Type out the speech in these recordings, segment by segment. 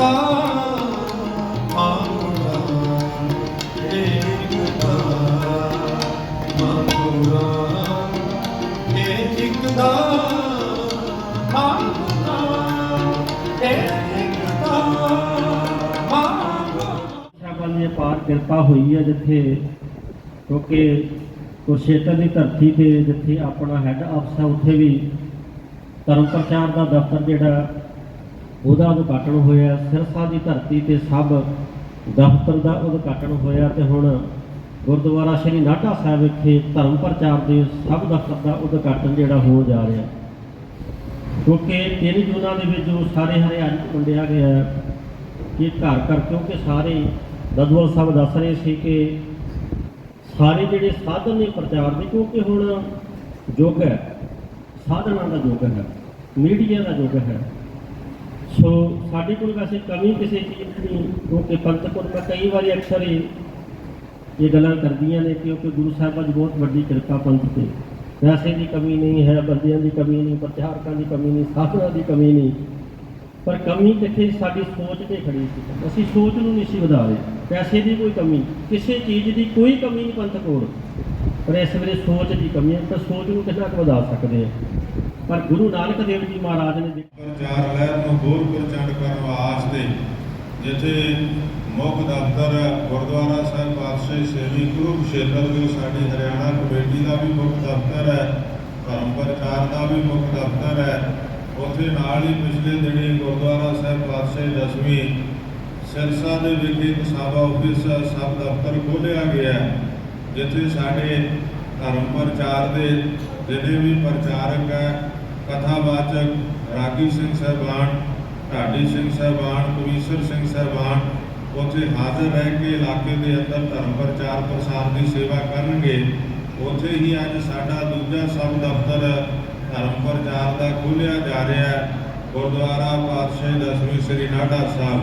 ਦਾ ਮਾਮੂਲਾ ਕਿਰਪਾ ਹੋਈ ਹੈ ਜਿੱਥੇ ਕਿਉਂਕਿ ਕੁਰਸ਼ੇਤਰ ਦੀ ਧਰਤੀ ਤੇ ਜਿੱਥੇ ਆਪਣਾ ਹੈੱਡ ਆਫਿਸ ਉੱਥੇ ਵੀ ਧਰਮ ਪ੍ਰਚਾਰ ਦਾ ਦਫ਼ਤਰ ਜਿਹੜਾ ਉਹਦਾ ਉਦਘਾਟਨ ਹੋਇਆ, ਸਿਰਸਾ ਦੀ ਧਰਤੀ ਤੇ ਸਭ ਦਫ਼ਤਰ ਦਾ ਉਦਘਾਟਨ ਹੋਇਆ ਤੇ ਹੁਣ ਗੁਰਦੁਆਰਾ ਸ਼੍ਰੀ ਨਾਟਾ ਸਾਹਿਬ ਵਿਖੇ ਧਰਮ ਪ੍ਰਚਾਰ ਦੇ ਸਭ ਦਫ਼ਤਰ ਦਾ ਉਦਘਾਟਨ ਜਿਹੜਾ ਹੋ ਜਾ ਰਿਹਾ। ਕਿਉਂਕਿ ਤਿੰਨ ਜੂਨਾਂ ਦੇ ਵਿੱਚ ਜੋ ਸਾਰੇ ਹਰਿਆਣੇ ਵੰਡਿਆ ਗਿਆ ਕਿ ਘਰ ਘਰ, ਕਿਉਂਕਿ ਸਾਰੇ ਦਦਵਲ ਸਾਹਿਬ ਦੱਸ ਰਹੇ ਸੀ ਕਿ ਸਾਰੇ ਜਿਹੜੇ ਸਾਧਨ ਨੇ ਪ੍ਰਚਾਰ ਦੇ, ਕਿਉਂਕਿ ਹੁਣ ਯੁੱਗ ਹੈ, ਸਾਧਨਾਂ ਦਾ ਯੁੱਗ ਹੈ, ਮੀਡੀਆ ਦਾ ਯੁੱਗ ਹੈ। ਸੋ ਸਾਡੇ ਕੋਲ ਵੈਸੇ ਕਮੀ ਕਿਸੇ ਚੀਜ਼ ਦੀ ਨਹੀਂ ਕਿਉਂਕਿ ਕੋਲ ਮੈਂ ਕਈ ਵਾਰੀ ਅਕਸਰ ਹੀ ਇਹ ਗੱਲਾਂ ਕਰਦੀਆਂ ਨੇ ਕਿਉਂਕਿ ਗੁਰੂ ਸਾਹਿਬਾਂ ਦੀ ਬਹੁਤ ਵੱਡੀ ਕਿਰਪਾ ਪੰਥ ਤੇ। ਵੈਸੇ ਦੀ ਕਮੀ ਨਹੀਂ ਹੈ, ਬੰਦਿਆਂ ਦੀ ਕਮੀ ਨਹੀਂ ਪ੍ਰਚਾਰਕਾਂ ਦੀ ਕਮੀ ਨਹੀਂ, ਸਾਧਨਾਂ ਦੀ ਕਮੀ ਨਹੀਂ। ਪਰ ਕਮੀ ਕਿੱਥੇ ਸਾਡੀ ਸੋਚ ਤੇ ਖੜੀ ਸੀ। ਅਸੀਂ ਸੋਚ ਨੂੰ ਨਹੀਂ ਸੀ ਵਧਾ ਰਹੇ ਪੈਸੇ ਦੀ ਕੋਈ ਕਮੀ, ਕਿਸੇ ਚੀਜ਼ ਦੀ ਕੋਈ ਕਮੀ ਨਹੀਂ ਪੰਥ ਕੋਲ। ਪਰ ਇਸ ਵੇਲੇ ਸੋਚ ਦੀ ਕਮੀ ਹੈ, ਤਾਂ ਸੋਚ ਨੂੰ ਕਿੰਨਾ ਕੁ ਵਧਾ ਸਕਦੇ ਆ ਪਰ ਗੁਰੂ ਨਾਨਕ ਦੇਵ ਜੀ ਮਹਾਰਾਜ ਨੇ ਪ੍ਰਚਾਰ ਲਹਿਰ ਨੂੰ ਹੋਰ ਪ੍ਰਚੰਡ ਕਰਨ ਵਾਸਤੇ ਜਿੱਥੇ ਮੁੱਖ ਦਫ਼ਤਰ ਗੁਰਦੁਆਰਾ ਸਾਹਿਬ ਪਾਤਸ਼ਾਹੀ ਸੇਵੀ ਕੁਰੂਕਸ਼ੇਤਰ ਜੋ ਸਾਡੀ ਹਰਿਆਣਾ ਕਮੇਟੀ ਦਾ ਵੀ ਮੁੱਖ ਦਫ਼ਤਰ ਹੈ, ਧਰਮ ਪ੍ਰਚਾਰ ਦਾ ਵੀ ਮੁੱਖ ਦਫ਼ਤਰ ਹੈ। ਉੱਥੇ ਨਾਲ ਹੀ ਪਿਛਲੇ ਦਿਨੀ ਗੁਰਦੁਆਰਾ ਸਾਹਿਬ ਪਾਤਸ਼ਾਹੀ ਦਸਵੀਂ ਸਿਰਸਾ ਦੇ ਵਿਖੇ ਇੱਕ ਸਭਾ ਆਫਿਸ ਸਬ ਦਫ਼ਤਰ ਖੋਲ੍ਹਿਆ ਗਿਆ ਜਿੱਥੇ ਸਾਡੇ ਧਰਮ ਪ੍ਰਚਾਰ ਦੇ ਜਿੰਨੇ ਵੀ ਪ੍ਰਚਾਰਕ ਹੈ ਕਥਾਵਾਚਕ ਰਾਗੀ ਸਿੰਘ ਸਾਹਿਬਾਨ, ਢਾਡੀ ਸਿੰਘ ਸਾਹਿਬਾਨ ਕਵੀਸ਼ਰ ਸਿੰਘ ਸਾਹਿਬਾਨ ਉੱਥੇ ਹਾਜ਼ਰ ਰਹਿ ਕੇ ਇਲਾਕੇ ਦੇ ਅੰਦਰ ਧਰਮ ਪ੍ਰਚਾਰ ਪ੍ਰਸਾਰ ਦੀ ਸੇਵਾ ਕਰਨਗੇ। ਉੱਥੇ ਹੀ ਅੱਜ ਸਾਡਾ ਦੂਜਾ ਸਬ ਦਫ਼ਤਰ ਧਰਮ ਪ੍ਰਚਾਰ ਦਾ ਖੋਲ੍ਹਿਆ ਜਾ ਰਿਹਾ ਹੈ। ਗੁਰਦੁਆਰਾ ਪਾਤਸ਼ਾਹ ਦਸਵੀਂ ਸ੍ਰੀ ਨਾਢਾ ਸਾਹਿਬ,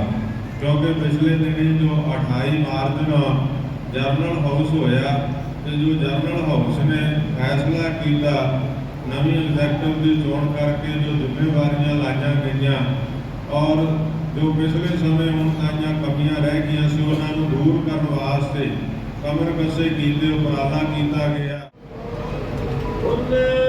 ਕਿਉਂਕਿ ਪਿਛਲੇ ਦਿਨੀ ਜੋ 28 ਮਾਰਚ ਨੂੰ ਜਰਨਲ ਹਾਊਸ ਹੋਇਆ ਤੇ ਜੋ ਜਰਨਲ ਹਾਊਸ ਨੇ ਫੈਸਲਾ ਕੀਤਾ ਨਵੀਂ ਐਗਜ਼ੈਕਟਿਵ ਦੀ ਚੋਣ ਕਰਕੇ ਜੋ ਜ਼ਿੰਮੇਵਾਰੀਆਂ ਲਾਈਆਂ ਗਈਆਂ ਔਰ ਜੋ ਪਿਛਲੇ ਸਮੇਂ ਹੁਣ ਤਾਈਆਂ ਕਮੀਆਂ ਰਹਿ ਗਈਆਂ ਸੀ, ਉਹਨਾਂ ਨੂੰ ਦੂਰ ਕਰਨ ਵਾਸਤੇ ਕਮਰ ਕਸੇ ਕੀਤੇ, ਉਪਰਾਲਾ ਕੀਤਾ ਗਿਆ। ਬੋਲੇ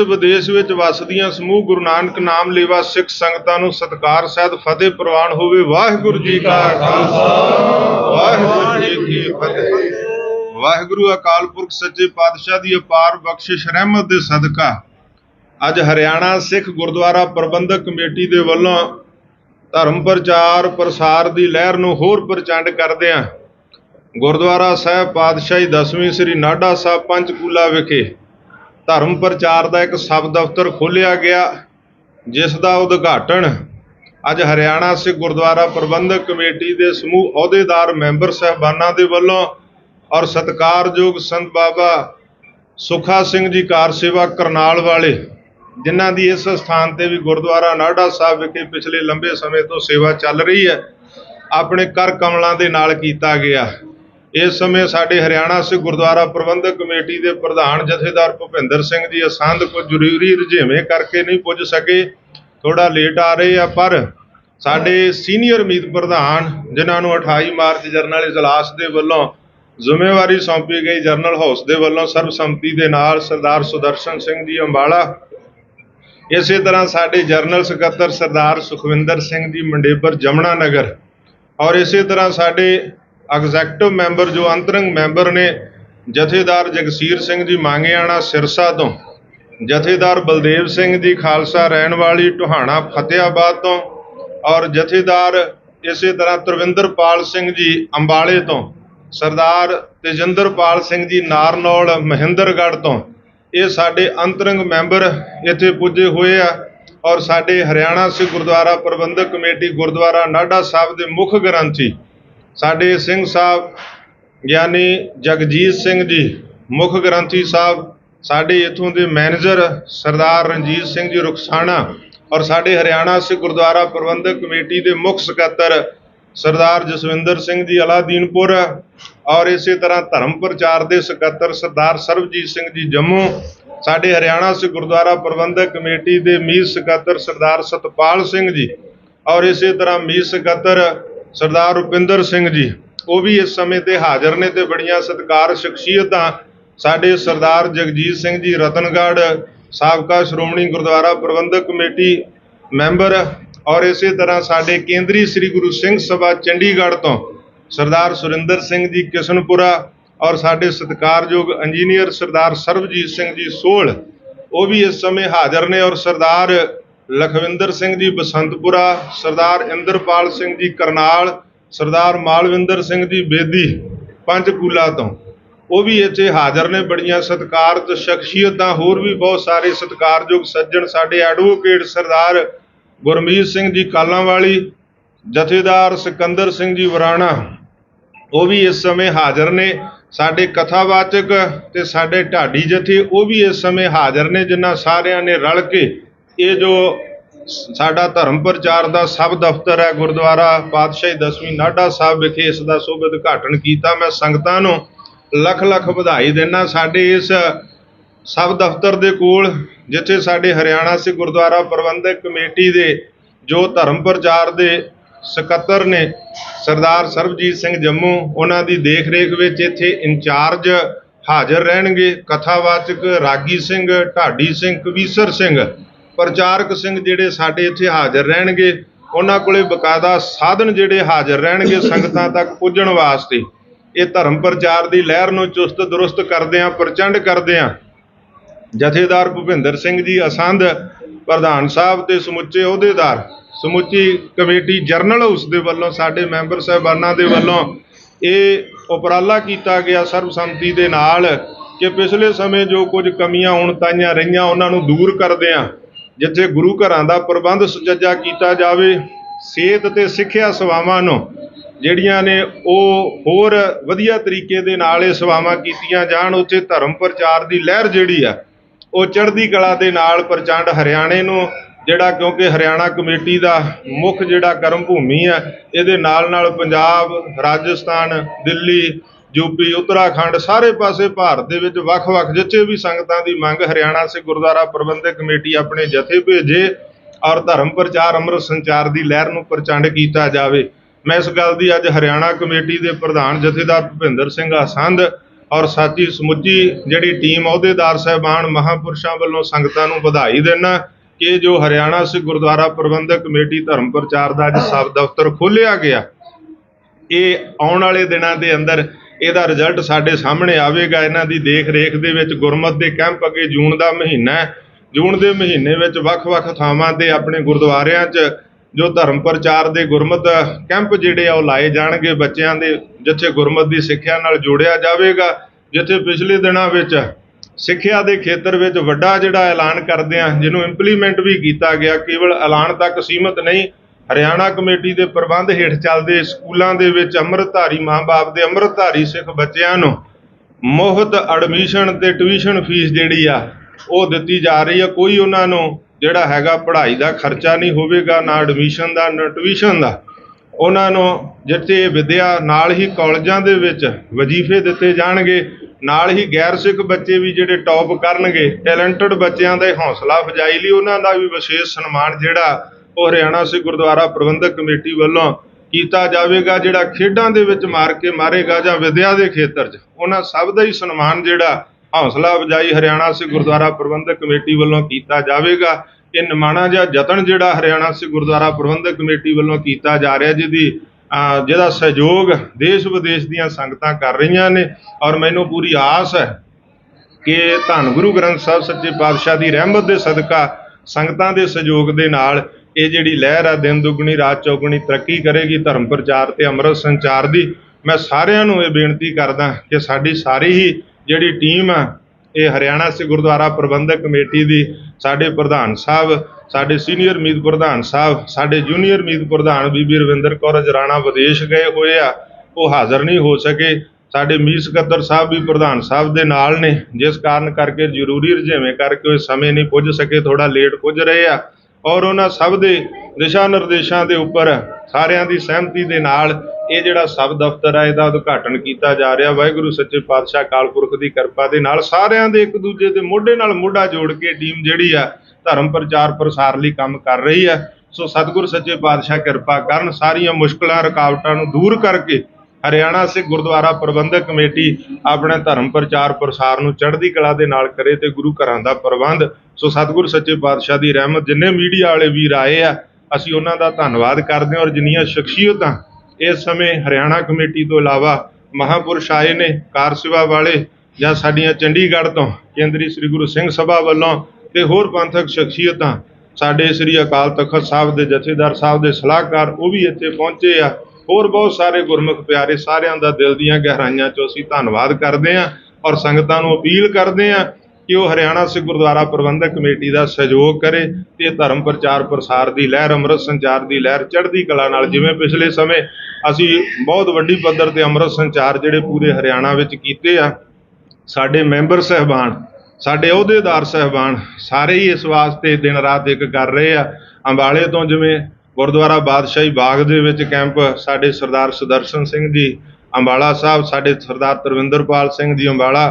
ਦੇਸ਼ ਵਿਦੇਸ਼ ਵਿੱਚ ਵਸਦੀਆਂ ਸਮੂਹ ਗੁਰੂ ਨਾਨਕ ਨਾਮ ਲੇਵਾ ਸਿੱਖ ਸੰਗਤਾਂ ਨੂੰ ਸਤਿਕਾਰ ਸਹਿਤ ਫਤਿਹ ਪ੍ਰਵਾਨ ਹੋਵੇ। ਵਾਹਿਗੁਰੂ ਜੀ ਕਾ ਖਾਲਸਾ। ਵਾਹਿਗੁਰੂ ਜੀ ਕੀ ਫਤਿਹ। ਵਾਹਿਗੁਰੂ ਅਕਾਲ ਪੁਰਖ ਸੱਚੇ ਪਾਤਸ਼ਾਹ ਦੀ ਅਪਾਰ ਬਖਸ਼ਿਸ਼ ਰਹਿਮਤ ਦੇ ਸਦਕਾ ਅੱਜ ਹਰਿਆਣਾ ਸਿੱਖ ਗੁਰਦੁਆਰਾ ਪ੍ਰਬੰਧਕ ਕਮੇਟੀ ਦੇ ਵੱਲੋਂ ਧਰਮ ਪ੍ਰਚਾਰ ਪ੍ਰਸਾਰ ਦੀ ਲਹਿਰ ਨੂੰ ਹੋਰ ਪ੍ਰਚੰਡ ਕਰਦਿਆਂ ਗੁਰਦੁਆਰਾ ਸਾਹਿਬ ਪਾਤਸ਼ਾਹੀ ਦਸਵੀਂ ਸ੍ਰੀ ਨਾਡਾ ਸਾਹਿਬ ਪੰਚਕੂਲਾ ਵਿਖੇ ਧਰਮ ਪ੍ਰਚਾਰ ਦਾ ਇੱਕ ਸਬ ਦਫ਼ਤਰ ਖੋਲ੍ਹਿਆ ਗਿਆ, ਜਿਸ ਦਾ ਉਦਘਾਟਨ ਅੱਜ ਹਰਿਆਣਾ ਸਿੱਖ ਗੁਰਦੁਆਰਾ ਪ੍ਰਬੰਧਕ ਕਮੇਟੀ ਦੇ ਸਮੂਹ ਅਹੁਦੇਦਾਰ ਮੈਂਬਰ ਸਹਿਬਾਨਾਂ ਦੇ ਵੱਲੋਂ ਔਰ ਸਤਿਕਾਰਯੋਗ ਸੰਤ ਬਾਬਾ ਸੁਖਾ ਸਿੰਘ ਜੀ ਕਾਰ ਸੇਵਾ ਕਰਨਾਲ ਵਾਲੇ, ਜਿਨ੍ਹਾਂ ਦੀ ਇਸ ਸਥਾਨ ਤੇ ਵੀ ਗੁਰਦੁਆਰਾ ਨਾਢਾ ਸਾਹਿਬ ਵਿਖੇ ਪਿਛਲੇ ਲੰਬੇ ਸਮੇਂ ਤੋਂ ਸੇਵਾ ਚੱਲ ਰਹੀ ਹੈ, ਆਪਣੇ ਕਰ ਕਮਲਾਂ ਦੇ ਨਾਲ ਕੀਤਾ ਗਿਆ। ਇਸ ਸਮੇਂ ਸਾਡੇ ਹਰਿਆਣਾ ਸਿੱਖ ਗੁਰਦੁਆਰਾ ਪ੍ਰਬੰਧਕ ਕਮੇਟੀ ਦੇ ਪ੍ਰਧਾਨ ਜਥੇਦਾਰ ਭੁਪਿੰਦਰ ਸਿੰਘ ਜੀ ਅਸੰਧ ਕੋ ਜ਼ਰੂਰੀ ਰੁਝੇਵੇਂ ਕਰਕੇ ਨਹੀਂ ਪੁੱਜ ਸਕੇ। ਥੋੜਾ ਲੇਟ ਆ ਰਹੇ ਆ, ਪਰ ਸਾਡੇ ਸੀਨੀਅਰ ਮੀਤ ਪ੍ਰਧਾਨ, ਜਿਨ੍ਹਾਂ ਨੂੰ 28 ਮਾਰਚ ਜਰਨਲ ਇਜਲਾਸ ਦੇ ਵੱਲੋਂ ਜ਼ਿੰਮੇਵਾਰੀ ਸੌਂਪੀ ਗਈ, ਜਰਨਲ ਹਾਊਸ ਦੇ ਵੱਲੋਂ ਸਰਬਸੰਮਤੀ ਦੇ ਨਾਲ ਸਰਦਾਰ ਸੁਦਰਸ਼ਨ ਸਿੰਘ ਜੀ ਅੰਬਾਲਾ। ਇਸੇ ਤਰ੍ਹਾਂ ਸਾਡੇ ਜਰਨਲ ਸਕੱਤਰ ਸਰਦਾਰ ਸੁਖਵਿੰਦਰ ਸਿੰਘ ਜੀ ਮੰਡੇਬਰ ਜਮਨਾ ਨਗਰ ਔਰ ਇਸੇ ਤਰ੍ਹਾਂ ਸਾਡੇ ਐਗਜ਼ੈਕਟਿਵ ਮੈਂਬਰ ਜੋ ਅੰਤਰੰਗ ਮੈਂਬਰ ਨੇ ਜਥੇਦਾਰ ਜਗਸੀਰ ਸਿੰਘ ਜੀ ਮੰਗਿਆਣਾ ਸਿਰਸਾ ਤੋਂ, ਜਥੇਦਾਰ ਬਲਦੇਵ ਸਿੰਘ ਜੀ ਖਾਲਸਾ ਰਹਿਣ ਵਾਲੀ ਟੋਹਾਣਾ ਫਤਿਆਬਾਦ ਤੋਂ ਔਰ ਜਥੇਦਾਰ ਇਸੇ ਤਰ੍ਹਾਂ ਤਰਵਿੰਦਰਪਾਲ ਸਿੰਘ ਜੀ ਅੰਬਾਲੇ ਤੋਂ, ਸਰਦਾਰ ਤੇਜਿੰਦਰਪਾਲ ਸਿੰਘ ਜੀ ਨਾਰਨੌਲ ਮਹਿੰਦਰਗੜ੍ਹ ਤੋਂ, ਇਹ ਸਾਡੇ ਅੰਤਰੰਗ ਮੈਂਬਰ ਇੱਥੇ ਪੁੱਜੇ ਹੋਏ ਆ ਔਰ ਸਾਡੇ ਹਰਿਆਣਾ ਸਿੱਖ ਗੁਰਦੁਆਰਾ ਪ੍ਰਬੰਧਕ ਕਮੇਟੀ ਗੁਰਦੁਆਰਾ ਨਾਢਾ ਸਾਹਿਬ ਦੇ ਮੁੱਖ ਗ੍ਰੰਥੀ ਸਾਡੇ ਸਿੰਘ ਸਾਹਿਬ, ਗਿਆਨੀ ਜਗਜੀਤ ਸਿੰਘ ਜੀ, ਮੁੱਖ ਗ੍ਰੰਥੀ ਸਾਹਿਬ, ਸਾਡੇ ਇਥੋਂ ਦੇ ਮੈਨੇਜਰ ਸਰਦਾਰ ਰਣਜੀਤ ਸਿੰਘ ਜੀ ਰੁਖਸਾਣਾ ਔਰ ਸਾਡੇ ਹਰਿਆਣਾ ਸਿੱਖ ਗੁਰਦੁਆਰਾ ਪ੍ਰਬੰਧਕ ਕਮੇਟੀ ਦੇ ਮੁੱਖ ਸਕੱਤਰ ਸਰਦਾਰ ਜਸਵਿੰਦਰ ਸਿੰਘ ਜੀ ਅਲਾਦੀਨਪੁਰ ਔਰ ਇਸੇ ਤਰ੍ਹਾਂ ਧਰਮ ਪ੍ਰਚਾਰ ਦੇ ਸਕੱਤਰ ਸਰਦਾਰ ਸਰਬਜੀਤ ਸਿੰਘ ਜੀ ਜੰਮੂ, ਸਾਡੇ ਹਰਿਆਣਾ ਸਿੱਖ ਗੁਰਦੁਆਰਾ ਪ੍ਰਬੰਧਕ ਕਮੇਟੀ ਦੇ ਮੀਤ ਸਕੱਤਰ ਸਰਦਾਰ ਸਤਪਾਲ ਸਿੰਘ ਜੀ ਔਰ ਇਸੇ ਤਰ੍ਹਾਂ ਮੀਤ ਸਕੱਤਰ ਸਰਦਾਰ ਰੁਪਿੰਦਰ ਸਿੰਘ ਜੀ, ਉਹ ਵੀ ਇਸ ਸਮੇਂ ਤੇ ਹਾਜ਼ਰ ਨੇ ਤੇ ਬੜੀਆਂ ਸਤਿਕਾਰ ਸ਼ਖਸੀਅਤਾਂ ਸਾਡੇ ਸਰਦਾਰ ਜਗਜੀਤ ਸਿੰਘ ਜੀ ਰਤਨਗੜ੍ਹ ਸਾਬਕਾ ਸ਼੍ਰੋਮਣੀ ਗੁਰਦੁਆਰਾ ਪ੍ਰਬੰਧਕ ਕਮੇਟੀ ਮੈਂਬਰ ਔਰ ਇਸੇ ਤਰ੍ਹਾਂ ਸਾਡੇ ਕੇਂਦਰੀ ਸ੍ਰੀ ਗੁਰੂ ਸਿੰਘ ਸਭਾ ਚੰਡੀਗੜ੍ਹ ਤੋਂ ਸਰਦਾਰ ਸੁਰਿੰਦਰ ਸਿੰਘ ਜੀ ਕਿਸ਼ਨਪੁਰਾ ਔਰ ਸਾਡੇ ਸਤਿਕਾਰਯੋਗ ਇੰਜੀਨੀਅਰ ਸਰਦਾਰ ਸਰਬਜੀਤ ਸਿੰਘ ਜੀ ਸੋਹਲ, ਉਹ ਵੀ ਇਸ ਸਮੇਂ ਹਾਜ਼ਰ ਨੇ ਔਰ ਸਰਦਾਰ ਲਖਵਿੰਦਰ ਸਿੰਘ ਜੀ ਬਸੰਤਪੁਰਾ, ਸਰਦਾਰ ਇੰਦਰਪਾਲ ਸਿੰਘ ਜੀ ਕਰਨਾਲ, ਸਰਦਾਰ ਮਾਲਵਿੰਦਰ ਸਿੰਘ ਜੀ ਬੇਦੀ ਪੰਚਕੂਲਾ ਤੋਂ। ਉਹ ਵੀ ਇੱਥੇ ਹਾਜ਼ਰ ਨੇ ਬੜੀਆਂ ਸਤਿਕਾਰਤ ਸ਼ਖਸੀਅਤਾਂ, ਹੋਰ ਵੀ ਬਹੁਤ ਸਾਰੇ ਸਤਿਕਾਰਯੋਗ ਸੱਜਣ ਸਾਡੇ ਐਡਵੋਕੇਟ ਸਰਦਾਰ ਗੁਰਮੀਤ ਸਿੰਘ ਜੀ ਕਾਲਾਂਵਾਲੀ, ਜਥੇਦਾਰ ਸਿਕੰਦਰ ਸਿੰਘ ਜੀ ਵਰਾਣਾ, ਉਹ ਵੀ ਇਸ ਸਮੇਂ ਹਾਜ਼ਰ ਨੇ। ਸਾਡੇ ਕਥਾਵਾਚਕ ਤੇ ਸਾਡੇ ਢਾਡੀ ਜਥੇ ਉਹ ਵੀ ਇਸ ਸਮੇਂ ਹਾਜ਼ਰ ਨੇ, ਜਿਨ੍ਹਾਂ ਸਾਰਿਆਂ ਨੇ ਰਲ ਕੇ ਇਹ ਜੋ ਸਾਡਾ ਧਰਮ ਪ੍ਰਚਾਰ ਦਾ ਸਭ ਦਫ਼ਤਰ ਹੈ, ਗੁਰਦੁਆਰਾ ਪਾਤਸ਼ਾਹੀ ਦਸਵੀਂ ਨਾਢਾ ਸਾਹਿਬ ਵਿਖੇ ਇਸ ਦਾ ਸ਼ੁਭ ਉਦਘਾਟਨ ਕੀਤਾ। ਮੈਂ ਸੰਗਤਾਂ ਨੂੰ ਲੱਖ ਲੱਖ ਵਧਾਈ ਦਿੰਦਾ। ਸਾਡੇ ਇਸ ਸਭ ਦਫ਼ਤਰ ਦੇ ਕੋਲ, ਜਿੱਥੇ ਸਾਡੇ ਹਰਿਆਣਾ ਸਿੱਖ ਗੁਰਦੁਆਰਾ ਪ੍ਰਬੰਧਕ ਕਮੇਟੀ ਦੇ ਜੋ ਧਰਮ ਪ੍ਰਚਾਰ ਦੇ ਸਕੱਤਰ ਨੇ, ਸਰਦਾਰ ਸਰਬਜੀਤ ਸਿੰਘ ਜੰਮੂ, ਉਹਨਾਂ ਦੀ ਦੇਖ ਰੇਖ ਵਿੱਚ ਇੱਥੇ ਇੰਚਾਰਜ ਹਾਜ਼ਰ ਰਹਿਣਗੇ। ਕਥਾਵਾਚਕ ਰਾਗੀ ਸਿੰਘ, ਢਾਡੀ ਸਿੰਘ, ਕਵੀਸਰ ਸਿੰਘ ਪ੍ਰਚਾਰਕ ਸਿੰਘ ਜਿਹੜੇ ਸਾਡੇ ਇੱਥੇ ਹਾਜ਼ਰ ਰਹਿਣਗੇ, ਉਹਨਾਂ ਕੋਲੇ ਬਕਾਇਦਾ ਸਾਧਨ ਜਿਹੜੇ ਹਾਜ਼ਰ ਰਹਿਣਗੇ ਸੰਗਤਾਂ ਤੱਕ ਪੁੱਜਣ ਵਾਸਤੇ। ਇਹ ਧਰਮ ਪ੍ਰਚਾਰ ਦੀ ਲਹਿਰ ਨੂੰ ਚੁਸਤ, ਦਰੁਸਤ ਕਰਦੇ ਆ ਪ੍ਰਚੰਡ ਕਰਦੇ ਆ ਜਥੇਦਾਰ ਭੁਪਿੰਦਰ ਸਿੰਘ ਜੀ ਅਸੰਧ ਪ੍ਰਧਾਨ ਸਾਹਿਬ ਤੇ ਸਮੁੱਚੇ ਅਹੁਦੇਦਾਰ, ਸਮੁੱਚੀ ਕਮੇਟੀ ਜਰਨਲ ਹਾਊਸ ਦੇ ਵੱਲੋਂ, ਸਾਡੇ ਮੈਂਬਰ ਸਾਹਿਬਾਨਾਂ ਦੇ ਵੱਲੋਂ ਇਹ ਉਪਰਾਲਾ ਕੀਤਾ ਗਿਆ ਸਰਬਸੰਮਤੀ ਦੇ ਨਾਲ ਕਿ ਪਿਛਲੇ ਸਮੇਂ ਜੋ ਕੁਝ ਕਮੀਆਂ ਹੁਣ ਤਾਈਆਂ ਰਹੀਆਂ, ਉਹਨਾਂ ਨੂੰ ਦੂਰ ਕਰਦੇ ਆ ਜਿੱਥੇ ਗੁਰੂ ਘਰਾਂ ਦਾ ਪ੍ਰਬੰਧ ਸੁਚੱਜਾ ਕੀਤਾ ਜਾਵੇ, ਸਿਹਤ ਤੇ ਸਿੱਖਿਆ ਸੇਵਾਵਾਂ ਨੂੰ, ਜਿਹੜੀਆਂ ਨੇ ਉਹ ਹੋਰ ਵਧੀਆ ਤਰੀਕੇ ਦੇ ਨਾਲ ਇਹ ਸੇਵਾਵਾਂ ਕੀਤੀਆਂ ਜਾਣ, ਉੱਥੇ ਧਰਮ ਪ੍ਰਚਾਰ ਦੀ ਲਹਿਰ ਜਿਹੜੀ ਆ, ਉਹ ਚੜ੍ਹਦੀ ਕਲਾ ਦੇ ਨਾਲ ਪ੍ਰਚੰਡ ਹਰਿਆਣੇ ਨੂੰ, ਜਿਹੜਾ ਕਿਉਂਕਿ ਹਰਿਆਣਾ ਕਮੇਟੀ ਦਾ ਮੁੱਖ ਜਿਹੜਾ ਕਰਮ ਭੂਮੀ ਆ, ਇਹਦੇ ਨਾਲ ਨਾਲ ਪੰਜਾਬ, ਰਾਜਸਥਾਨ, ਦਿੱਲੀ ਯੂਪੀ, ਉੱਤਰਾਖੰਡ, ਸਾਰੇ ਪਾਸੇ ਭਾਰਤ ਦੇ ਵਿੱਚ ਵੱਖ-ਵੱਖ ਜਿੱਥੇ ਵੀ ਸੰਗਤਾਂ ਦੀ ਮੰਗ, ਹਰਿਆਣਾ ਸੇ ਗੁਰਦੁਆਰਾ ਪ੍ਰਬੰਧਕ ਕਮੇਟੀ ਆਪਣੇ ਜਥੇ ਭੇਜੇ ਔਰ ਧਰਮ ਪ੍ਰਚਾਰ, ਅੰਮ੍ਰਿਤ ਸੰਚਾਰ ਦੀ ਲਹਿਰ ਨੂੰ ਪ੍ਰਚੰਡ ਕੀਤਾ ਜਾਵੇ। ਮੈਂ ਇਸ ਗੱਲ ਦੀ ਅੱਜ ਹਰਿਆਣਾ ਕਮੇਟੀ ਦੇ ਪ੍ਰਧਾਨ ਜਥੇਦਾਰ ਭੁਪਿੰਦਰ ਸਿੰਘ ਆਸੰਦ ਔਰ ਸਾਥੀ ਸਮੁੱਚੀ ਜਿਹੜੀ ਟੀਮ ਅਹੁਦੇਦਾਰ ਸਹਿਬਾਨ ਮਹਾਪੁਰਸ਼ਾਂ ਵੱਲੋਂ ਸੰਗਤਾਂ ਨੂੰ ਵਧਾਈ ਦੇਣਾ ਕਿ ਜੋ ਹਰਿਆਣਾ ਸਿੱਖ ਗੁਰਦੁਆਰਾ ਪ੍ਰਬੰਧਕ ਕਮੇਟੀ ਧਰਮ ਪ੍ਰਚਾਰ ਦਾ ਅੱਜ ਸਬ ਦਫ਼ਤਰ ਖੋਲ੍ਹਿਆ ਗਿਆ। ਇਹ ਆਉਣ ਵਾਲੇ ਦਿਨਾਂ ਦੇ ਅੰਦਰ ਇਹਦਾ ਰਿਜ਼ਲਟ ਸਾਡੇ ਸਾਹਮਣੇ ਆਵੇਗਾ। ਇਹਨਾਂ ਦੀ ਦੇਖ ਰੇਖ ਦੇ ਵਿੱਚ ਗੁਰਮਤ ਦੇ ਕੈਂਪ ਅੱਗੇ ਜੂਨ ਦਾ ਮਹੀਨਾ ਹੈ। ਜੂਨ ਦੇ ਮਹੀਨੇ ਵਿੱਚ ਵੱਖ-ਵੱਖ ਥਾਵਾਂ ਤੇ ਆਪਣੇ ਗੁਰਦੁਆਰਿਆਂ 'ਚ ਜੋ ਧਰਮ ਪ੍ਰਚਾਰ ਦੇ ਗੁਰਮਤ ਕੈਂਪ ਜਿਹੜੇ ਆ ਉਹ ਲਾਏ ਜਾਣਗੇ। ਬੱਚਿਆਂ ਦੇ ਜਿੱਥੇ ਗੁਰਮਤ ਦੀ ਸਿੱਖਿਆ ਨਾਲ ਜੋੜਿਆ ਜਾਵੇਗਾ, ਜਿੱਥੇ ਪਿਛਲੇ ਦਿਨਾਂ ਵਿੱਚ ਸਿੱਖਿਆ ਦੇ ਖੇਤਰ ਵਿੱਚ ਵੱਡਾ ਜਿਹੜਾ ਐਲਾਨ ਕਰਦੇ ਆ, ਜਿਹਨੂੰ ਇੰਪਲੀਮੈਂਟ ਵੀ ਕੀਤਾ ਗਿਆ। ਕੇਵਲ ਐਲਾਨ ਤੱਕ ਸੀਮਤ ਨਹੀਂ ਹਰਿਆਣਾ ਕਮੇਟੀ ਦੇ ਪ੍ਰਬੰਧ ਹੇਠ ਚੱਲਦੇ ਸਕੂਲਾਂ ਦੇ ਵਿੱਚ ਅੰਮ੍ਰਿਤਧਾਰੀ ਮਾਂ-ਬਾਪ ਦੇ ਅੰਮ੍ਰਿਤਧਾਰੀ ਸਿੱਖ ਬੱਚਿਆਂ ਨੂੰ ਮੁਫਤ ਐਡਮਿਸ਼ਨ ਤੇ ਟਿਊਸ਼ਨ ਫੀਸ ਜਿਹੜੀ ਆ, ਉਹ ਦਿੱਤੀ ਜਾ ਰਹੀ ਆ। ਕੋਈ ਉਹਨਾਂ ਨੂੰ ਜਿਹੜਾ ਹੈਗਾ ਪੜ੍ਹਾਈ ਦਾ ਖਰਚਾ ਨਹੀਂ ਹੋਵੇਗਾ, ਨਾ ਐਡਮਿਸ਼ਨ ਦਾ, ਨਾ ਟਿਊਸ਼ਨ ਦਾ। ਉਹਨਾਂ ਨੂੰ ਜਿੱਥੇ ਵਿਦਿਆ ਨਾਲ ਹੀ ਕਾਲਜਾਂ ਦੇ ਵਿੱਚ ਵਜ਼ੀਫੇ ਦਿੱਤੇ ਜਾਣਗੇ, ਨਾਲ ਹੀ ਗੈਰ ਸਿੱਖ ਬੱਚੇ ਵੀ ਜਿਹੜੇ ਟੌਪ ਕਰਨਗੇ ਟੈਲੈਂਟਡ ਬੱਚਿਆਂ ਦੇ ਹੌਸਲਾ ਅਫਜ਼ਾਈ ਲਈ ਉਹਨਾਂ ਦਾ ਵੀ ਵਿਸ਼ੇਸ਼ ਸਨਮਾਨ ਜਿਹੜਾ ਉਹ ਹਰਿਆਣਾ ਸਿੱਖ ਗੁਰਦੁਆਰਾ ਪ੍ਰਬੰਧਕ ਕਮੇਟੀ ਵੱਲੋਂ ਕੀਤਾ ਜਾਵੇਗਾ, ਜਿਹੜਾ ਖੇਡਾਂ ਦੇ ਵਿੱਚ ਮਾਰ ਕੇ ਮਾਰੇਗਾ ਜਾਂ ਵਿਦਿਆ ਦੇ ਖੇਤਰ 'ਚ। ਉਹਨਾਂ ਸਭ ਦਾ ਹੀ ਸਨਮਾਨ ਜਿਹੜਾ ਹੌਸਲਾ ਅਫਜ਼ਾਈ ਹਰਿਆਣਾ ਸਿੱਖ ਗੁਰਦੁਆਰਾ ਪ੍ਰਬੰਧਕ ਕਮੇਟੀ ਵੱਲੋਂ ਕੀਤਾ ਜਾਵੇਗਾ। ਇਹ ਨਿਮਾਣਾ ਜਿਹਾ ਯਤਨ ਜਿਹੜਾ ਹਰਿਆਣਾ ਸਿੱਖ ਗੁਰਦੁਆਰਾ ਪ੍ਰਬੰਧਕ ਕਮੇਟੀ ਵੱਲੋਂ ਕੀਤਾ ਜਾ ਰਿਹਾ, ਜਿਹਦੀ ਜਿਹਦਾ ਸਹਿਯੋਗ ਦੇਸ਼ ਵਿਦੇਸ਼ ਦੀਆਂ ਸੰਗਤਾਂ ਕਰ ਰਹੀਆਂ ਨੇ। ਔਰ ਮੈਨੂੰ ਪੂਰੀ ਆਸ ਹੈ ਕਿ ਧੰਨ ਗੁਰੂ ਗ੍ਰੰਥ ਸਾਹਿਬ ਸੱਚੇ ਪਾਤਸ਼ਾਹ ਦੀ ਰਹਿਮਤ ਦੇ ਸਦਕਾ ਸੰਗਤਾਂ ਦੇ ਸਹਿਯੋਗ ਦੇ ਨਾਲ ਇਹ ਜਿਹੜੀ ਲਹਿਰ ਆ, ਦਿਨ ਦੁੱਗਣੀ, ਰਾਤ ਚੌਗਣੀ, ਤਰੱਕੀ ਕਰੇਗੀ ਧਰਮ ਪ੍ਰਚਾਰ ਤੇ ਅੰਮ੍ਰਿਤ ਸੰਚਾਰ ਦੀ। ਮੈਂ ਸਾਰਿਆਂ ਨੂੰ ਇਹ ਬੇਨਤੀ ਕਰਦਾ ਕਿ ਸਾਡੀ ਸਾਰੀ ਹੀ ਜਿਹੜੀ ਟੀਮ ਆ, ਇਹ ਹਰਿਆਣਾ ਸਿੱਖ ਗੁਰਦੁਆਰਾ ਪ੍ਰਬੰਧਕ ਕਮੇਟੀ ਦੀ, ਸਾਡੇ ਪ੍ਰਧਾਨ ਸਾਹਿਬ, ਸਾਡੇ ਸੀਨੀਅਰ ਮੀਤ ਪ੍ਰਧਾਨ ਸਾਹਿਬ, ਸਾਡੇ ਜੂਨੀਅਰ ਮੀਤ ਪ੍ਰਧਾਨ ਬੀਬੀ ਰਵਿੰਦਰ ਕੌਰ ਜਰਾਣਾ ਵਿਦੇਸ਼ ਗਏ ਹੋਏ ਆ, ਉਹ ਹਾਜ਼ਰ ਨਹੀਂ ਹੋ ਸਕੇ। ਸਾਡੇ ਮੀਤ ਸਕੱਤਰ ਸਾਹਿਬ ਵੀ ਪ੍ਰਧਾਨ ਸਾਹਿਬ ਦੇ ਨਾਲ ਨੇ, ਜਿਸ ਕਾਰਨ ਕਰਕੇ ਜ਼ਰੂਰੀ ਰੁਝੇਵੇਂ ਕਰਕੇ ਉਹ ਸਮੇਂ ਨਹੀਂ ਪੁੱਜ ਸਕੇ ਥੋੜਾ ਲੇਟ ਪੁੱਜ ਰਹੇ ਆ। ਔਰ ਉਹਨਾਂ ਸਭ ਦੇ ਦਿਸ਼ਾ ਨਿਰਦੇਸ਼ਾਂ ਦੇ ਉੱਪਰ ਸਾਰਿਆਂ ਦੀ ਸਹਿਮਤੀ ਦੇ ਨਾਲ ਇਹ ਜਿਹੜਾ ਸਬ ਦਫ਼ਤਰ ਹੈ ਇਹਦਾ ਉਦਘਾਟਨ ਕੀਤਾ ਜਾ ਰਿਹਾ। ਵਾਹਿਗੁਰੂ ਸੱਚੇ ਪਾਤਸ਼ਾਹ ਕਾਲਪੁਰਖ ਦੀ ਕਿਰਪਾ ਦੇ ਨਾਲ ਸਾਰਿਆਂ ਦੇ ਇੱਕ ਦੂਜੇ ਦੇ ਮੋਢੇ ਨਾਲ ਮੋਢਾ ਜੋੜ ਕੇ ਟੀਮ ਜਿਹੜੀ ਆ, ਧਰਮ ਪ੍ਰਚਾਰ ਪ੍ਰਸਾਰ ਲਈ ਕੰਮ ਕਰ ਰਹੀ ਆ। ਸੋ ਸਤਿਗੁਰ ਸੱਚੇ ਪਾਤਸ਼ਾਹ ਕਿਰਪਾ ਕਰਨ, ਸਾਰੀਆਂ ਮੁਸ਼ਕਲਾਂ, ਰੁਕਾਵਟਾਂ ਨੂੰ ਦੂਰ ਕਰਕੇ ਹਰਿਆਣਾ ਸਿੱਖ ਗੁਰਦੁਆਰਾ ਪ੍ਰਬੰਧਕ ਕਮੇਟੀ ਆਪਣੇ ਧਰਮ ਪ੍ਰਚਾਰ ਪ੍ਰਸਾਰ ਨੂੰ ਚੜ੍ਹਦੀ ਕਲਾ ਦੇ ਨਾਲ ਕਰੇ ਤੇ ਗੁਰੂ ਘਰਾਂ ਦਾ ਪ੍ਰਬੰਧ ਸੋ ਸਤਿਗੁਰ ਸੱਚੇ ਪਾਤਸ਼ਾਹ ਦੀ ਰਹਿਮਤ, ਜਿੰਨੇ ਮੀਡੀਆ ਵਾਲੇ ਵੀਰ ਆਏ ਆ, ਅਸੀਂ ਉਹਨਾਂ ਦਾ ਧੰਨਵਾਦ ਕਰਦੇ ਹਾਂ ਔਰ ਜਿੰਨੀਆਂ ਸ਼ਖਸੀਅਤਾਂ ਇਸ ਸਮੇਂ ਹਰਿਆਣਾ ਕਮੇਟੀ ਤੋਂ ਇਲਾਵਾ ਮਹਾਪੁਰਸ਼ ਆਏ ਨੇ, ਕਾਰ ਸੇਵਾ ਵਾਲੇ ਜਾਂ ਸਾਡੀਆਂ ਚੰਡੀਗੜ੍ਹ ਤੋਂ ਕੇਂਦਰੀ ਸ੍ਰੀ ਗੁਰੂ ਸਿੰਘ ਸਭਾ ਵੱਲੋਂ ਤੇ ਹੋਰ ਪੰਥਕ ਸ਼ਖਸੀਅਤਾਂ, ਸਾਡੇ ਸ੍ਰੀ ਅਕਾਲ ਤਖਤ ਸਾਹਿਬ ਦੇ ਜਥੇਦਾਰ ਸਾਹਿਬ ਦੇ ਸਲਾਹਕਾਰ ਉਹ ਵੀ ਇੱਥੇ ਪਹੁੰਚੇ ਆ, ਹੋਰ ਬਹੁਤ ਸਾਰੇ ਗੁਰਮੁਖ ਪਿਆਰੇ ਸਾਰਿਆਂ ਦਾ ਦਿਲ ਦੀਆਂ ਗਹਿਰਾਈਆਂ 'ਚੋਂ ਅਸੀਂ ਧੰਨਵਾਦ ਕਰਦੇ ਹਾਂ ਔਰ ਸੰਗਤਾਂ ਨੂੰ ਅਪੀਲ ਕਰਦੇ ਹਾਂ ਕਿ ਉਹ ਹਰਿਆਣਾ ਸਿੱਖ ਗੁਰਦੁਆਰਾ ਪ੍ਰਬੰਧਕ ਕਮੇਟੀ ਦਾ ਸਹਿਯੋਗ ਕਰੇ ਤੇ ਧਰਮ ਪ੍ਰਚਾਰ ਪ੍ਰਸਾਰ ਦੀ ਲਹਿਰ, ਅੰਮ੍ਰਿਤ ਸੰਚਾਰ ਦੀ ਲਹਿਰ, ਚੜ੍ਹਦੀ ਕਲਾ ਨਾਲ ਜਿਵੇਂ ਪਿਛਲੇ ਸਮੇਂ ਅਸੀਂ ਬਹੁਤ ਵੱਡੀ ਪੱਧਰ ਤੇ ਅੰਮ੍ਰਿਤ ਸੰਚਾਰ ਜਿਹੜੇ ਪੂਰੇ ਹਰਿਆਣਾ ਵਿੱਚ ਕੀਤੇ ਆ, ਸਾਡੇ ਮੈਂਬਰ ਸਹਿਬਾਨ, ਸਾਡੇ ਅਹੁਦੇਦਾਰ ਸਹਿਬਾਨ ਸਾਰੇ ਹੀ ਇਸ ਵਾਸਤੇ ਦਿਨ ਰਾਤ ਇੱਕ ਕਰ ਰਹੇ ਆ। ਅੰਬਾਲੇ ਤੋਂ ਜਿਵੇਂ ਗੁਰਦੁਆਰਾ ਬਾਦਸ਼ਾਹੀ ਬਾਗ ਦੇ ਵਿੱਚ ਕੈਂਪ ਸਾਡੇ ਸਰਦਾਰ ਸੁਦਰਸ਼ਨ ਸਿੰਘ ਜੀ, ਅੰਬਾਲਾ ਸਾਹਿਬ, ਸਾਡੇ ਸਰਦਾਰ ਤਰਵਿੰਦਰਪਾਲ ਸਿੰਘ ਜੀ ਅੰਬਾਲਾ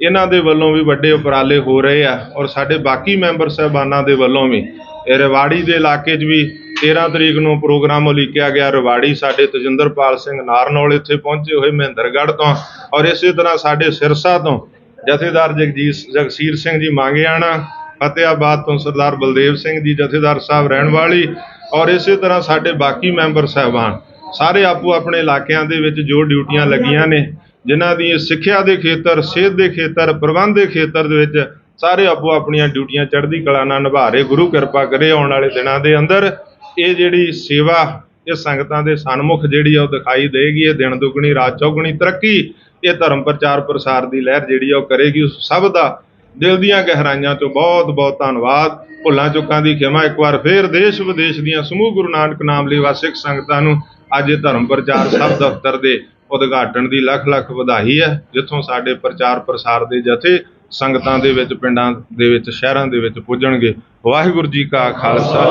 ਇਹਨਾਂ ਦੇ ਵੱਲੋਂ ਵੀ ਵੱਡੇ ਉਪਰਾਲੇ ਹੋ ਰਹੇ ਆ ਔਰ ਸਾਡੇ ਬਾਕੀ ਮੈਂਬਰ ਸਹਿਬਾਨਾਂ ਦੇ ਵੱਲੋਂ ਵੀ। ਇਹ ਰਵਾੜੀ ਦੇ ਇਲਾਕੇ 'ਚ ਵੀ 13 ਤਰੀਕ ਨੂੰ ਪ੍ਰੋਗਰਾਮ ਉਲੀਕਿਆ ਗਿਆ। ਰਵਾੜੀ ਸਾਡੇ ਤਜਿੰਦਰਪਾਲ ਸਿੰਘ ਨਾਰਨੌਲ ਇੱਥੇ ਪਹੁੰਚੇ ਹੋਏ ਮਹਿੰਦਰਗੜ੍ਹ ਤੋਂ ਔਰ ਇਸੇ ਤਰ੍ਹਾਂ ਸਾਡੇ ਸਿਰਸਾ ਤੋਂ ਜਥੇਦਾਰ ਜਗਜੀਤ ਜਗਸੀਰ ਸਿੰਘ ਜੀ ਮੰਗਿਆਣਾ ਫਤਿਆਬਾਦ ਤੋਂ ਸਰਦਾਰ ਬਲਦੇਵ ਸਿੰਘ ਜੀ ਜਥੇਦਾਰ ਸਾਹਿਬ ਰਹਿਣ ਵਾਲੀ ਔਰ ਇਸੇ ਤਰ੍ਹਾਂ ਸਾਡੇ ਬਾਕੀ ਮੈਂਬਰ ਸਾਹਿਬਾਨ। ਸਾਰੇ ਆਪੋ ਆਪਣੇ ਇਲਾਕਿਆਂ ਦੇ ਵਿੱਚ ਜੋ ਡਿਊਟੀਆਂ ਲੱਗੀਆਂ ਨੇ ਜਿਨ੍ਹਾਂ ਦੀ ਸਿੱਖਿਆ ਦੇ ਖੇਤਰ, ਸਿਹਤ ਦੇ ਖੇਤਰ, ਪ੍ਰਬੰਧ ਦੇ ਖੇਤਰ ਦੇ ਵਿੱਚ ਸਾਰੇ ਆਪੋ ਆਪਣੀਆਂ ਡਿਊਟੀਆਂ ਚੜ੍ਹਦੀ ਕਲਾ ਨਾਲ ਨਿਭਾ ਰਹੇ, ਗੁਰੂ ਕਿਰਪਾ ਕਰੇ ਆਉਣ ਵਾਲੇ ਦਿਨਾਂ ਦੇ ਅੰਦਰ, ਇਹ ਜਿਹੜੀ ਸੇਵਾ, ਇਹ ਸੰਗਤਾਂ ਦੇ ਸਨਮੁਖ ਜਿਹੜੀ ਆ ਉਹ ਦਿਖਾਈ ਦੇਗੀ, ਇਹ ਦਿਨ ਦੁੱਗਣੀ, ਰਾਤ ਚੌਗਣੀ, ਤਰੱਕੀ, ਇਹ ਧਰਮ ਪ੍ਰਚਾਰ ਪ੍ਰਸਾਰ ਦੀ ਲਹਿਰ ਜਿਹੜੀ ਆ ਉਹ ਕਰੇਗੀ ਸਭ ਦਾ ਦਿਲ ਦੀਆਂ ਗਹਿਰਾਈਆਂ ਤੋਂ ਬਹੁਤ ਬਹੁਤ ਧੰਨਵਾਦ। ਭੁੱਲਾਂ ਚੁੱਕਾਂ ਦੀ ਖਿਮਾ ਇੱਕ ਵਾਰ ਫੇਰ ਦੇਸ਼ ਵਿਦੇਸ਼ ਦੀਆਂ ਸਮੂਹ ਗੁਰੂ ਨਾਨਕ ਨਾਮ ਲੇਵਾ ਸਿੱਖ ਸੰਗਤਾਂ ਨੂੰ ਅੱਜ ਇਹ ਧਰਮ ਪ੍ਰਚਾਰ ਸਭ ਦਫ਼ਤਰ ਦੇ ਉਦਘਾਟਨ ਦੀ ਲੱਖ ਲੱਖ ਵਧਾਈ ਹੈ, ਜਿੱਥੋਂ ਸਾਡੇ ਪ੍ਰਚਾਰ ਪ੍ਰਸਾਰ ਦੇ ਜਥੇ ਸੰਗਤਾਂ ਦੇ ਵਿੱਚ, ਪਿੰਡਾਂ ਦੇ ਵਿੱਚ, ਸ਼ਹਿਰਾਂ ਦੇ ਵਿੱਚ ਪੁੱਜਣਗੇ। ਵਾਹਿਗੁਰੂ ਜੀ ਕਾ ਖਾਲਸਾ।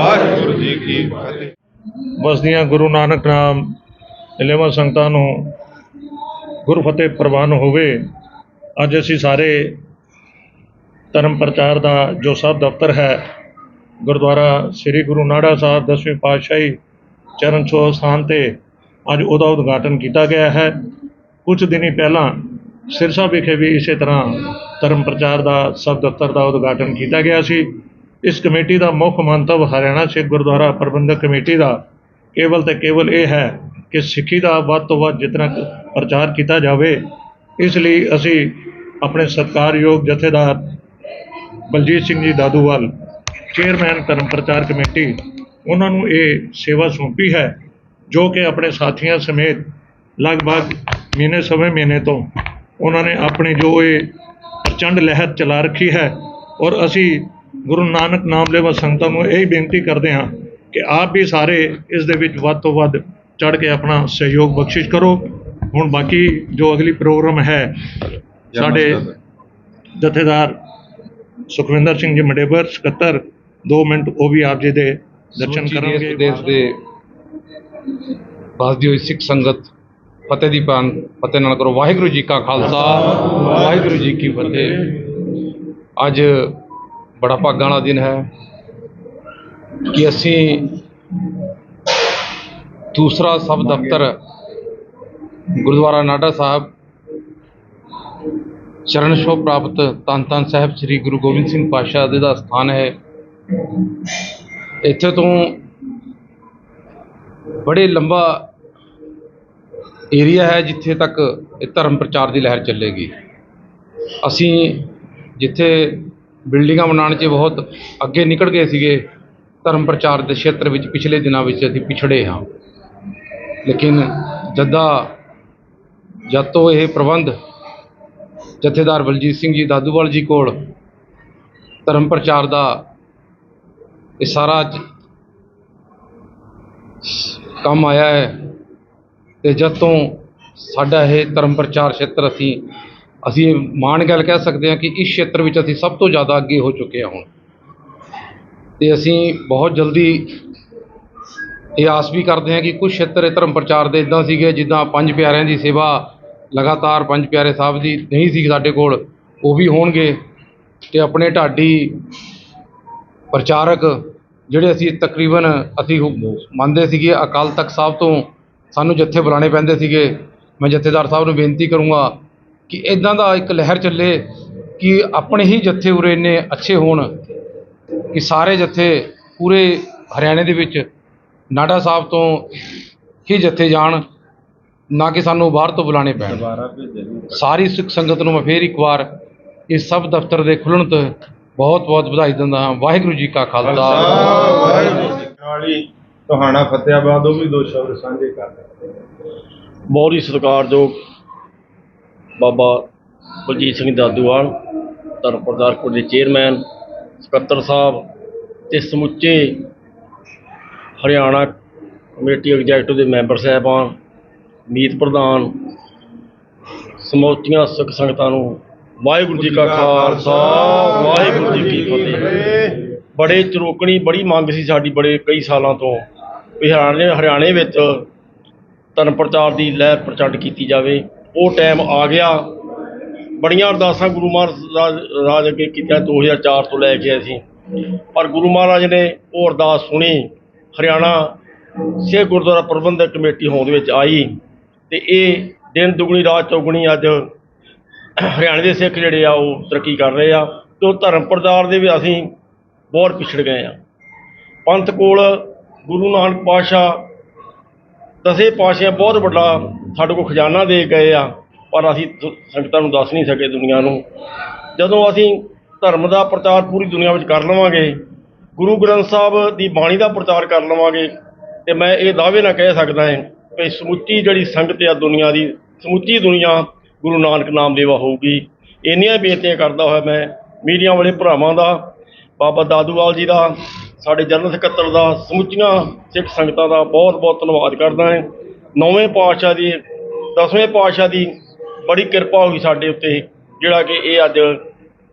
ਵਾਹਿਗੁਰੂ ਜੀ ਕੀ ਫਤਿਹ। ਵਸਦੀਆਂ ਗੁਰੂ ਨਾਨਕ ਨਾਮ, ਇਲੇਵਾਂ ਸੰਗਤਾਂ ਨੂੰ ਗੁਰੂ ਫਤਿਹ ਪ੍ਰਵਾਨ ਹੋਵੇ। ਅੱਜ ਅਸੀਂ ਸਾਰੇ ਧਰਮ ਪ੍ਰਚਾਰ ਦਾ ਜੋ ਸਭ ਦਫ਼ਤਰ ਹੈ, ਗੁਰਦੁਆਰਾ ਸ੍ਰੀ ਗੁਰੂ ਨਾੜਾ ਸਾਹਿਬ ਦਸਵੇਂ ਪਾਤਸ਼ਾਹੀ ਚਰਨ ਛੋਹ ਸਥਾਨ ਤੇ ਅੱਜ ਉਹਦਾ ਉਦਘਾਟਨ ਕੀਤਾ ਗਿਆ ਹੈ। ਕੁਝ ਦਿਨੀ ਪਹਿਲਾਂ ਸਿਰਸਾ ਵਿਖੇ ਵੀ ਇਸੇ ਤਰ੍ਹਾਂ ਧਰਮ ਪ੍ਰਚਾਰ ਦਾ, ਸਭ ਦਫ਼ਤਰ ਦਾ ਉਦਘਾਟਨ ਕੀਤਾ ਗਿਆ ਸੀ। ਇਸ ਕਮੇਟੀ ਦਾ ਮੁੱਖ ਮੰਤਵ ਹਰਿਆਣਾ ਸਿੱਖ ਗੁਰਦੁਆਰਾ ਪ੍ਰਬੰਧਕ ਕਮੇਟੀ ਦਾ ਕੇਵਲ ਤੇ ਕੇਵਲ ਇਹ ਹੈ ਕਿ ਸਿੱਖੀ ਦਾ ਵੱਧ ਤੋਂ ਵੱਧ ਜਿਤਨਾ ਕੁ ਪ੍ਰਚਾਰ ਕੀਤਾ ਜਾਵੇ, ਇਸ ਲਈ ਅਸੀਂ ਆਪਣੇ ਸਤਿਕਾਰਯੋਗ ਜਥੇਦਾਰ ਬਲਜੀਤ ਸਿੰਘ ਜੀ ਦਾਦੂਵਾਲ, ਚੇਅਰਮੈਨ ਧਰਮ ਪ੍ਰਚਾਰ ਕਮੇਟੀ, ਉਹਨਾਂ ਨੂੰ ਇਹ ਸੇਵਾ ਸੌਂਪੀ ਹੈ। ਜੋ ਕਿ ਆਪਣੇ ਸਾਥੀਆਂ ਸਮੇਤ ਲਗਭਗ ਮਹੀਨੇ ਸਵੇ ਮਹੀਨੇ ਤੋਂ ਉਹਨਾਂ ਨੇ ਆਪਣੀ ਜੋ ਇਹ ਪ੍ਰਚੰਡ ਲਹਿਰ ਚਲਾ ਰੱਖੀ ਹੈ ਔਰ ਅਸੀਂ ਗੁਰੂ ਨਾਨਕ ਨਾਮ ਲੈਵਾ ਸੰਗਤਾਂ ਨੂੰ ਇਹ ਬੇਨਤੀ ਕਰਦੇ ਹਾਂ ਕਿ ਆਪ ਵੀ ਸਾਰੇ ਇਸ ਦੇ ਵਿੱਚ ਵੱਧ ਤੋਂ ਵੱਧ ਚੜ ਕੇ ਆਪਣਾ ਸਹਿਯੋਗ ਬਖਸ਼ਿਸ਼ ਕਰੋ। ਹੁਣ ਬਾਕੀ ਜੋ ਅਗਲੀ ਪ੍ਰੋਗਰਾਮ ਹੈ ਸਾਡੇ ਜਥੇਦਾਰ ਸੁਖਵਿੰਦਰ ਸਿੰਘ ਜੀ ਮਡੇਬਰ ਸਕੱਤਰ 2 ਮਿੰਟ ਉਹ ਵੀ ਆਪ ਜੀ ਦੇ ਦਰਸ਼ਨ ਕਰਨਗੇ। ਦੇਸ਼ ਦੇ ਵੱਸਦੀ ਹੋਈ ਸਿੱਖ ਸੰਗਤ, ਫਤਿਹ ਦੀ ਪਾਨ ਫਤਿਹ ਨਾਲ ਕਰੋ। ਵਾਹਿਗੁਰੂ ਜੀ ਕਾ ਖਾਲਸਾ, ਵਾਹਿਗੁਰੂ ਜੀ ਕੀ ਫਤਿਹ। ਅੱਜ ਬੜਾ ਭਾਗਾਂ ਵਾਲਾ ਦਿਨ ਹੈ ਕਿ ਅਸੀਂ ਦੂਸਰਾ ਸਬ ਦਫ਼ਤਰ ਗੁਰਦੁਆਰਾ ਨਾਡਾ ਸਾਹਿਬ ਚਰਨ ਛੋਹ ਪ੍ਰਾਪਤ ਧੰਨ ਧੰਨ ਸਾਹਿਬ ਸ੍ਰੀ ਗੁਰੂ ਗੋਬਿੰਦ ਸਿੰਘ ਪਾਤਸ਼ਾਹ ਜੀ ਦਾ ਸਥਾਨ ਹੈ। ਇੱਥੇ ਤੋਂ ਬੜੇ ਲੰਬਾ ਏਰੀਆ ਹੈ ਜਿੱਥੇ ਤੱਕ ਇਹ ਧਰਮ ਪ੍ਰਚਾਰ ਦੀ ਲਹਿਰ ਚੱਲੇਗੀ। ਅਸੀਂ ਜਿੱਥੇ ਬਿਲਡਿੰਗਾਂ ਬਣਾਉਣ 'ਚ ਬਹੁਤ ਅੱਗੇ ਨਿਕਲ ਗਏ ਸੀਗੇ, ਧਰਮ ਪ੍ਰਚਾਰ ਦੇ ਖੇਤਰ ਵਿੱਚ ਪਿਛਲੇ ਦਿਨਾਂ ਵਿੱਚ ਅਸੀਂ ਪਿਛੜੇ ਹਾਂ। ਲੇਕਿਨ ਜੱਦਾ ਜਦ ਤੋਂ ਇਹ ਪ੍ਰਬੰਧ ਜਥੇਦਾਰ ਬਲਜੀਤ ਸਿੰਘ ਜੀ ਦਾਦੂਵਾਲ ਜੀ ਕੋਲ ਧਰਮ ਪ੍ਰਚਾਰ ਦਾ ਇਹ ਸਾਰਾ ਕੰਮ ਆਇਆ ਹੈ ਤੇ ਜਦ ਤੋਂ ਸਾਡਾ ਇਹ ਧਰਮ ਪ੍ਰਚਾਰ ਖੇਤਰ ਅਸੀਂ ਅਸੀਂ ਇਹ ਮਾਣ ਗੱਲ ਕਹਿ ਸਕਦੇ ਹਾਂ ਕਿ ਇਸ ਖੇਤਰ ਵਿੱਚ ਅਸੀਂ ਸਭ ਤੋਂ ਜ਼ਿਆਦਾ ਅੱਗੇ ਹੋ ਚੁੱਕੇ ਹਾਂ ਹੁਣ। ਤੇ ਅਸੀਂ ਬਹੁਤ ਜਲਦੀ ਇਹ ਆਸ ਵੀ ਕਰਦੇ ਹਾਂ ਕਿ ਕੁਝ ਖੇਤਰ ਇਹ ਧਰਮ ਪ੍ਰਚਾਰ ਦੇ ਇਦਾਂ ਸੀਗੇ, ਜਿੱਦਾਂ ਪੰਜ ਪਿਆਰਿਆਂ ਦੀ ਸੇਵਾ ਲਗਾਤਾਰ ਪੰਜ ਪਿਆਰੇ ਸਾਹਿਬ ਦੀ ਨਹੀਂ ਸੀ ਸਾਡੇ ਕੋਲ, ਉਹ ਵੀ ਹੋਣਗੇ। ਤੇ ਆਪਣੇ ਢਾਡੀ ਪ੍ਰਚਾਰਕ ਜਿਹੜੇ ਅਸੀਂ ਤਕਰੀਬਨ ਅਸੀਂ ਮੰਨਦੇ ਸੀਗੇ ਅਕਾਲ ਤਖਤ ਸਾਹਿਬ ਤੋਂ ਸਾਨੂੰ ਜੱਥੇ ਬੁਲਾਣੇ ਪੈਂਦੇ ਸੀਗੇ। ਮੈਂ ਜਥੇਦਾਰ ਸਾਹਿਬ ਨੂੰ ਬੇਨਤੀ ਕਰੂੰਗਾ ਕਿ ਇਦਾਂ ਦਾ ਇੱਕ ਲਹਿਰ ਚੱਲੇ ਕਿ ਆਪਣੇ ਹੀ ਜੱਥੇ ਉਰੇ ਇੰਨੇ ਅੱਛੇ ਹੋਣ ਕਿ ਸਾਰੇ ਜੱਥੇ ਪੂਰੇ ਹਰਿਆਣੇ ਦੇ ਵਿੱਚ ਨਾਡਾ ਸਾਹਿਬ ਤੋਂ ਹੀ ਜੱਥੇ ਜਾਣ ਨਾ ਕਿ ਸਾਨੂੰ ਬਾਹਰ ਤੋਂ ਬੁਲਾਣੇ ਪੈਣ। ਸਾਰੀ ਸਿੱਖ ਸੰਗਤ ਨੂੰ ਮੈਂ ਫੇਰ ਇੱਕ ਵਾਰ ਇਸ ਸਭ ਦਫ਼ਤਰ ਦੇ ਖੁੱਲ੍ਹਣ ਤੇ ਬਹੁਤ ਬਹੁਤ ਵਧਾਈ ਦਿੰਦਾ ਹਾਂ। ਵਾਹਿਗੁਰੂ ਜੀ ਕਾ ਖਾਲਸਾ। ਵਾਹਿਗੁਰੂ ਜੀ ਵਾਲੀ। ਤੁਹਾਣਾ ਫਤਿਆਬਾਦ ਉਹ ਵੀ ਦੋ ਸ਼ਬਦ ਸਾਂਝੇ ਕਰ ਰਹੇ ਬਹੁਤ ਬਾਬਾ ਬਲਜੀਤ ਸਿੰਘ ਦਾਦੂਵਾਲ ਧਰਮ ਪ੍ਰਚਾਰ ਕੋਲ ਦੇ ਚੇਅਰਮੈਨ, ਸਕੱਤਰ ਸਾਹਿਬ ਤੇ ਸਮੁੱਚੇ ਹਰਿਆਣਾ ਕਮੇਟੀ ਐਗਜ਼ੈਕਟਿਵ ਦੇ ਮੈਂਬਰ ਸਾਹਿਬਾਨ, ਮੀਤ ਪ੍ਰਧਾਨ, ਸਮੁੱਚੀਆਂ ਸਿੱਖ ਸੰਗਤਾਂ ਨੂੰ ਵਾਹਿਗੁਰੂ ਜੀ ਕਾ ਖਾਲਸਾ ਵਾਹਿਗੁਰੂ ਜੀ ਕੀ ਫਤਿਹ। ਬੜੇ ਚਰੋਕਣੀ ਬੜੀ ਮੰਗ ਸੀ ਸਾਡੀ ਬੜੇ ਕਈ ਸਾਲਾਂ ਤੋਂ ਵੀ ਹਰਿਆਣੇ ਹਰਿਆਣੇ ਵਿੱਚ ਧਰਮ ਪ੍ਰਚਾਰ ਦੀ ਲਹਿਰ ਪ੍ਰਚੰਡ ਕੀਤੀ ਜਾਵੇ। ਉਹ ਟਾਈਮ ਆ ਗਿਆ। ਬੜੀਆਂ ਅਰਦਾਸਾਂ ਗੁਰੂ ਮਹਾਰਾਜ ਰਾਜ ਅੱਗੇ ਕੀਤੀਆਂ 2004 ਤੋਂ ਲੈ ਕੇ ਅਸੀਂ। ਪਰ ਗੁਰੂ ਮਹਾਰਾਜ ਨੇ ਉਹ ਅਰਦਾਸ ਸੁਣੀ। ਹਰਿਆਣਾ ਸਿੱਖ ਗੁਰਦੁਆਰਾ ਪ੍ਰਬੰਧਕ ਕਮੇਟੀ ਹੋਂਦ ਵਿੱਚ ਆਈ। ਤੇ ਇਹ ਦਿਨ ਦੁਗਣੀ ਰਾਤ ਚੌਗਣੀ ਅੱਜ ਹਰਿਆਣੇ ਦੇ ਸਿੱਖ ਜਿਹੜੇ ਆ, ਉਹ ਤਰੱਕੀ ਕਰ ਰਹੇ ਆ ਤੇ ਉਹ ਧਰਮ ਪ੍ਰਚਾਰ ਦੇ ਵੀ ਅਸੀਂ ਬਹੁਤ ਪਿਛੜ ਗਏ ਆ। ਪੰਥ ਕੋਲ ਗੁਰੂ ਨਾਨਕ ਪਾਤਸ਼ਾਹ ਦਸੇ ਪਾਤਸ਼ਾਹ ਬਹੁਤ ਵੱਡਾ ਸਾਡੇ ਕੋਲ ਖਜ਼ਾਨਾ ਦੇ ਗਏ ਆ, ਪਰ ਅਸੀਂ ਸੰਗਤਾਂ ਨੂੰ ਦੱਸ ਨਹੀਂ ਸਕੇ ਦੁਨੀਆ ਨੂੰ। ਜਦੋਂ ਅਸੀਂ ਧਰਮ ਦਾ ਪ੍ਰਚਾਰ ਪੂਰੀ ਦੁਨੀਆ ਵਿੱਚ ਕਰ ਲਵਾਂਗੇ, ਗੁਰੂ ਗ੍ਰੰਥ ਸਾਹਿਬ ਦੀ ਬਾਣੀ ਦਾ ਪ੍ਰਚਾਰ ਕਰ ਲਵਾਂਗੇ, ਤੇ ਮੈਂ ਇਹ ਦਾਅਵੇ ਨਾਲ ਕਹਿ ਸਕਦਾ ਹਾਂ ਕਿ ਸਮੁੱਚੀ ਜਿਹੜੀ ਸੰਗਤ ਆ ਦੁਨੀਆ ਦੀ, ਸਮੁੱਚੀ ਦੁਨੀਆ ਗੁਰੂ ਨਾਨਕ ਨਾਮ ਦੇਵਾ ਹੋਊਗੀ। ਇੰਨੀਆਂ ਬੇਨਤੀਆਂ ਕਰਦਾ ਹੋਇਆ ਮੈਂ ਮੀਡੀਆ ਵਾਲੇ ਭਰਾਵਾਂ ਦਾ, ਬਾਬਾ ਦਾਦੂਵਾਲ ਜੀ ਦਾ, ਸਾਡੇ ਜਨਰਲ ਸਕੱਤਰ ਦਾ, ਸਮੁੱਚੀਆਂ ਸਿੱਖ ਸੰਗਤਾਂ ਦਾ ਬਹੁਤ ਬਹੁਤ ਧੰਨਵਾਦ ਕਰਦਾ ਹਾਂ। ਨੌਵੇਂ ਪਾਤਸ਼ਾਹ ਦੀ, ਦਸਵੇਂ ਪਾਤਸ਼ਾਹ ਦੀ ਬੜੀ ਕਿਰਪਾ ਹੋਈ ਸਾਡੇ ਉੱਤੇ, ਜਿਹੜਾ ਕਿ ਇਹ ਅੱਜ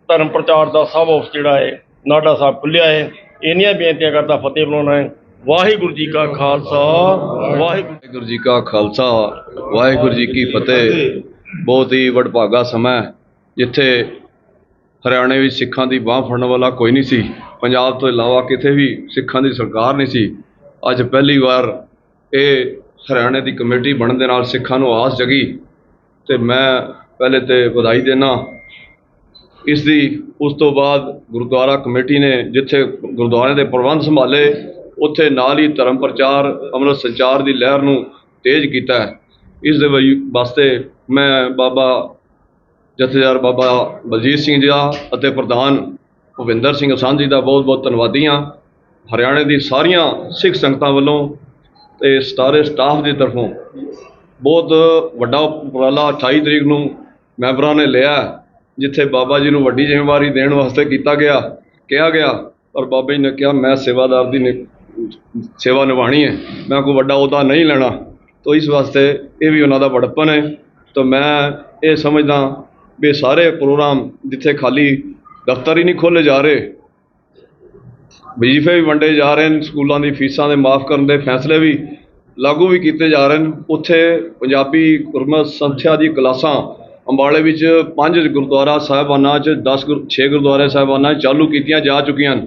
ਧਰਮ ਪ੍ਰਚਾਰ ਦਾ ਸਭ ਹਾਊਸ ਜਿਹੜਾ ਹੈ, ਨਾਡਾ ਸਾਹਿਬ ਖੁੱਲਿਆ ਹੈ। ਇੰਨੀਆਂ ਬੇਨਤੀਆਂ ਕਰਦਾ ਫਤਿਹ ਬਣਾਉਣਾ ਹੈ। ਵਾਹਿਗੁਰੂ ਜੀ ਕਾ ਖਾਲਸਾ, ਵਾਹਿਗੁਰੂ ਵਾਹਿਗੁਰੂ ਜੀ ਕਾ ਖਾਲਸਾ ਵਾਹਿਗੁਰੂ ਜੀ ਕੀ ਫਤਿਹ। ਬਹੁਤ ਹੀ ਵਡਭਾਗਾ ਸਮਾਂ ਹੈ, ਜਿੱਥੇ ਹਰਿਆਣੇ ਵਿੱਚ ਸਿੱਖਾਂ ਦੀ ਬਾਹ ਫੜਨ ਵਾਲਾ ਕੋਈ ਨਹੀਂ ਸੀ ਪੰਜਾਬ ਤੋਂ ਇਲਾਵਾ ਕਿਤੇ ਵੀ ਸਿੱਖਾਂ ਦੀ ਸਰਕਾਰ ਨਹੀਂ ਸੀ। ਅੱਜ ਪਹਿਲੀ ਵਾਰ ਇਹ ਹਰਿਆਣੇ ਦੀ ਕਮੇਟੀ ਬਣਨ ਦੇ ਨਾਲ ਸਿੱਖਾਂ ਨੂੰ ਆਸ ਜਗੀ ਤੇ ਮੈਂ ਪਹਿਲੇ ਤੇ ਵਧਾਈ ਦੇਣਾ ਇਸ ਦੀ ਉਸ ਤੋਂ ਬਾਅਦ ਗੁਰਦੁਆਰਾ ਕਮੇਟੀ ਨੇ ਜਿੱਥੇ ਗੁਰਦੁਆਰੇ ਦੇ ਪ੍ਰਬੰਧ ਸੰਭਾਲੇ ਉੱਥੇ ਨਾਲ ਹੀ ਧਰਮ ਪ੍ਰਚਾਰ ਅੰਮ੍ਰਿਤ ਸੰਚਾਰ ਦੀ ਲਹਿਰ ਨੂੰ ਤੇਜ਼ ਕੀਤਾ ਇਸ ਦੇ ਵਈ- ਵਾਸਤੇ ਮੈਂ ਬਾਬਾ ਜਥੇਦਾਰ ਬਾਬਾ ਬਲਜੀਤ ਸਿੰਘ ਜੀ ਦਾ ਅਤੇ ਪ੍ਰਧਾਨ ਭੁਪਿੰਦਰ ਸਿੰਘ ਸਾਂਝੀ ਦਾ ਬਹੁਤ ਬਹੁਤ ਧੰਨਵਾਦੀ ਹਾਂ। ਹਰਿਆਣੇ ਦੀ ਸਾਰੀਆਂ ਸਿੱਖ ਸੰਗਤਾਂ ਵੱਲੋਂ ਤੇ ਸਾਰੇ ਸਟਾਫ ਦੀ ਤਰਫੋਂ ਬਹੁਤ ਵੱਡਾ ਉਪਰਾਲਾ 28 ਤਰੀਕ ਨੂੰ ਮੈਂਬਰਾਂ ਨੇ ਲਿਆ ਜਿੱਥੇ ਬਾਬਾ ਜੀ ਨੂੰ ਵੱਡੀ ਜ਼ਿੰਮੇਵਾਰੀ ਦੇਣ ਵਾਸਤੇ ਕੀਤਾ ਗਿਆ, ਕਿਹਾ ਗਿਆ, ਪਰ ਬਾਬਾ ਜੀ ਨੇ ਕਿਹਾ, ਮੈਂ ਸੇਵਾਦਾਰ ਦੀ ਨਿ- ਸੇਵਾ ਨਿਭਾਣੀ ਹੈ, ਮੈਂ ਕੋਈ ਵੱਡਾ ਅਹੁਦਾ ਨਹੀਂ ਲੈਣਾ। ਤੋ ਇਸ ਵਾਸਤੇ ਇਹ ਵੀ ਉਹਨਾਂ ਦਾ ਬੜਪਨ ਹੈ। ਤਾਂ ਮੈਂ ਇਹ ਸਮਝਦਾ ਵੀ ਸਾਰੇ ਪ੍ਰੋਗਰਾਮ ਜਿੱਥੇ ਖਾਲੀ ਦਫ਼ਤਰ ਹੀ ਨਹੀਂ ਖੋਲ੍ਹੇ ਜਾ ਰਹੇ, ਵਜ਼ੀਫੇ ਵੀ ਵੰਡੇ ਜਾ ਰਹੇ ਨੇ, ਸਕੂਲਾਂ ਦੀ ਫੀਸਾਂ ਦੇ ਮਾਫ ਕਰਨ ਦੇ ਫੈਸਲੇ ਵੀ ਲਾਗੂ ਵੀ ਕੀਤੇ ਜਾ ਰਹੇ ਨੇ। ਉੱਥੇ ਪੰਜਾਬੀ ਗੁਰਮਤਿ ਸੰਥਿਆ ਦੀ ਕਲਾਸਾਂ ਅੰਬਾਲੇ ਵਿੱਚ ਪੰਜ ਗੁਰਦੁਆਰਾ ਸਾਹਿਬਾਨਾਂ 'ਚ 10 ਗੁਰ 6 ਗੁਰਦੁਆਰੇ ਸਾਹਿਬਾਨਾਂ 'ਚ ਚਾਲੂ ਕੀਤੀਆਂ ਜਾ ਚੁੱਕੀਆਂ ਹਨ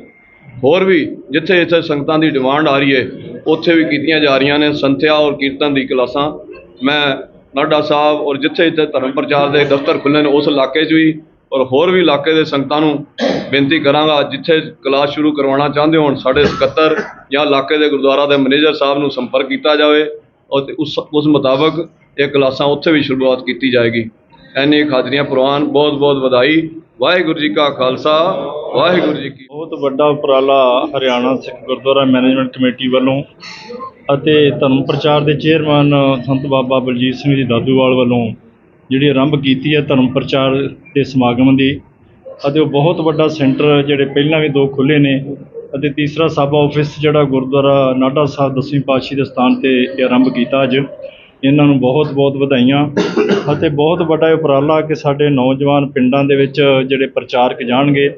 ਹੋਰ ਵੀ ਜਿੱਥੇ ਜਿੱਥੇ ਸੰਗਤਾਂ ਦੀ ਡਿਮਾਂਡ ਆ ਰਹੀ ਹੈ ਉੱਥੇ ਵੀ ਕੀਤੀਆਂ ਜਾ ਰਹੀਆਂ ਨੇ। ਸੰਥਿਆ ਔਰ ਕੀਰਤਨ ਦੀ ਕਲਾਸਾਂ ਮੈਂ ਨਾਡਾ ਸਾਹਿਬ ਔਰ ਜਿੱਥੇ ਜਿੱਥੇ ਧਰਮ ਪ੍ਰਚਾਰ ਦੇ ਦਫ਼ਤਰ ਖੁੱਲ੍ਹੇ ਨੇ, ਉਸ ਇਲਾਕੇ 'ਚ ਵੀ ਔਰ ਹੋਰ ਵੀ ਇਲਾਕੇ ਦੇ ਸੰਗਤਾਂ ਨੂੰ ਬੇਨਤੀ ਕਰਾਂਗਾ, ਜਿੱਥੇ ਕਲਾਸ ਸ਼ੁਰੂ ਕਰਵਾਉਣਾ ਚਾਹੁੰਦੇ ਹੋਣ, ਸਾਡੇ ਸਕੱਤਰ ਜਾਂ ਇਲਾਕੇ ਦੇ ਗੁਰਦੁਆਰਾ ਦੇ ਮੈਨੇਜਰ ਸਾਹਿਬ ਨੂੰ ਸੰਪਰਕ ਕੀਤਾ ਜਾਵੇ ਔਰ ਉਸ ਉਸ ਮੁਤਾਬਕ ਇਹ ਕਲਾਸਾਂ ਉੱਥੇ ਵੀ ਸ਼ੁਰੂਆਤ ਕੀਤੀ ਜਾਏਗੀ। ਐਨੀ ਹਾਜ਼ਰੀਆਂ ਪ੍ਰਵਾਨ ਬਹੁਤ ਬਹੁਤ ਵਧਾਈ। ਵਾਹਿਗੁਰੂ ਜੀ ਕਾ ਖਾਲਸਾ, ਵਾਹਿਗੁਰੂ ਜੀ ਕੀ ਬਹੁਤ ਵੱਡਾ ਉਪਰਾਲਾ ਹਰਿਆਣਾ ਸਿੱਖ ਗੁਰਦੁਆਰਾ ਮੈਨੇਜਮੈਂਟ ਕਮੇਟੀ ਵੱਲੋਂ ਅਤੇ ਧਰਮ ਪ੍ਰਚਾਰ ਦੇ ਚੇਅਰਮੈਨ ਸੰਤ ਬਾਬਾ ਬਲਜੀਤ ਸਿੰਘ ਜੀ ਦਾਦੂਵਾਲ ਵੱਲੋਂ ਜਿਹੜੀ ਆਰੰਭ ਕੀਤੀ ਹੈ ਧਰਮ ਪ੍ਰਚਾਰ ਦੇ ਸਮਾਗਮ ਦੀ ਅਤੇ ਉਹ ਬਹੁਤ ਵੱਡਾ ਸੈਂਟਰ ਜਿਹੜੇ ਪਹਿਲਾਂ ਵੀ ਦੋ ਖੁੱਲੇ ਨੇ ਅਤੇ ਤੀਸਰਾ ਸਬ ਆਫਿਸ ਜਿਹੜਾ ਗੁਰਦੁਆਰਾ ਨਾਢਾ ਸਾਹਿਬ ਦਸਵੀਂ ਪਾਤਸ਼ਾਹੀ ਦੇ ਸਥਾਨ ਤੇ ਆਰੰਭ ਕੀਤਾ ਅੱਜ। ਇਹਨਾਂ ਨੂੰ ਬਹੁਤ ਬਹੁਤ ਵਧਾਈਆਂ ਅਤੇ ਬਹੁਤ ਵੱਡਾ ਇਹ ਉਪਰਾਲਾ ਕਿ ਸਾਡੇ ਨੌਜਵਾਨ ਪਿੰਡਾਂ ਦੇ ਵਿੱਚ ਜਿਹੜੇ ਪ੍ਰਚਾਰਕ ਜਾਣਗੇ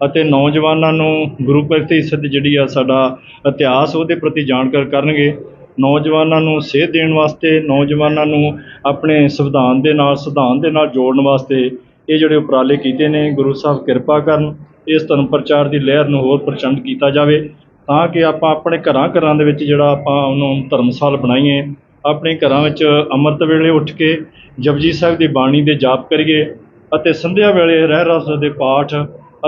ਅਤੇ ਨੌਜਵਾਨਾਂ ਨੂੰ ਗੁਰੂ ਪ੍ਰਤੀ ਸਿੱਧ ਜਿਹੜੀ ਆ ਸਾਡਾ ਇਤਿਹਾਸ ਉਹਦੇ ਪ੍ਰਤੀ ਜਾਣਕਾਰ ਕਰਨਗੇ। ਨੌਜਵਾਨਾਂ ਨੂੰ ਸੇਧ ਦੇਣ ਵਾਸਤੇ, ਨੌਜਵਾਨਾਂ ਨੂੰ ਆਪਣੇ ਸੰਵਿਧਾਨ ਦੇ ਨਾਲ ਸਿਧਾਂਤ ਦੇ ਨਾਲ ਜੋੜਨ ਵਾਸਤੇ ਇਹ ਜਿਹੜੇ ਉਪਰਾਲੇ ਕੀਤੇ ਨੇ, ਗੁਰੂ ਸਾਹਿਬ ਕਿਰਪਾ ਕਰਨ, ਇਸ ਧਰਮ ਪ੍ਰਚਾਰ ਦੀ ਲਹਿਰ ਨੂੰ ਹੋਰ ਪ੍ਰਚੰਡ ਕੀਤਾ ਜਾਵੇ ਤਾਂ ਕਿ ਆਪਾਂ ਆਪਣੇ ਘਰਾਂ ਘਰਾਂ ਦੇ ਵਿੱਚ ਜਿਹੜਾ ਆਪਾਂ ਉਹਨੂੰ ਧਰਮਸਾਲ ਬਣਾਈਏ। ਆਪਣੇ ਘਰਾਂ ਵਿੱਚ ਅੰਮ੍ਰਿਤ ਵੇਲੇ ਉੱਠ ਕੇ ਜਪਜੀ ਸਾਹਿਬ ਦੀ ਬਾਣੀ ਦੇ ਜਾਪ ਕਰੀਏ ਅਤੇ ਸੰਧਿਆ ਵੇਲੇ ਰਹਿ ਰਸ ਦੇ ਪਾਠ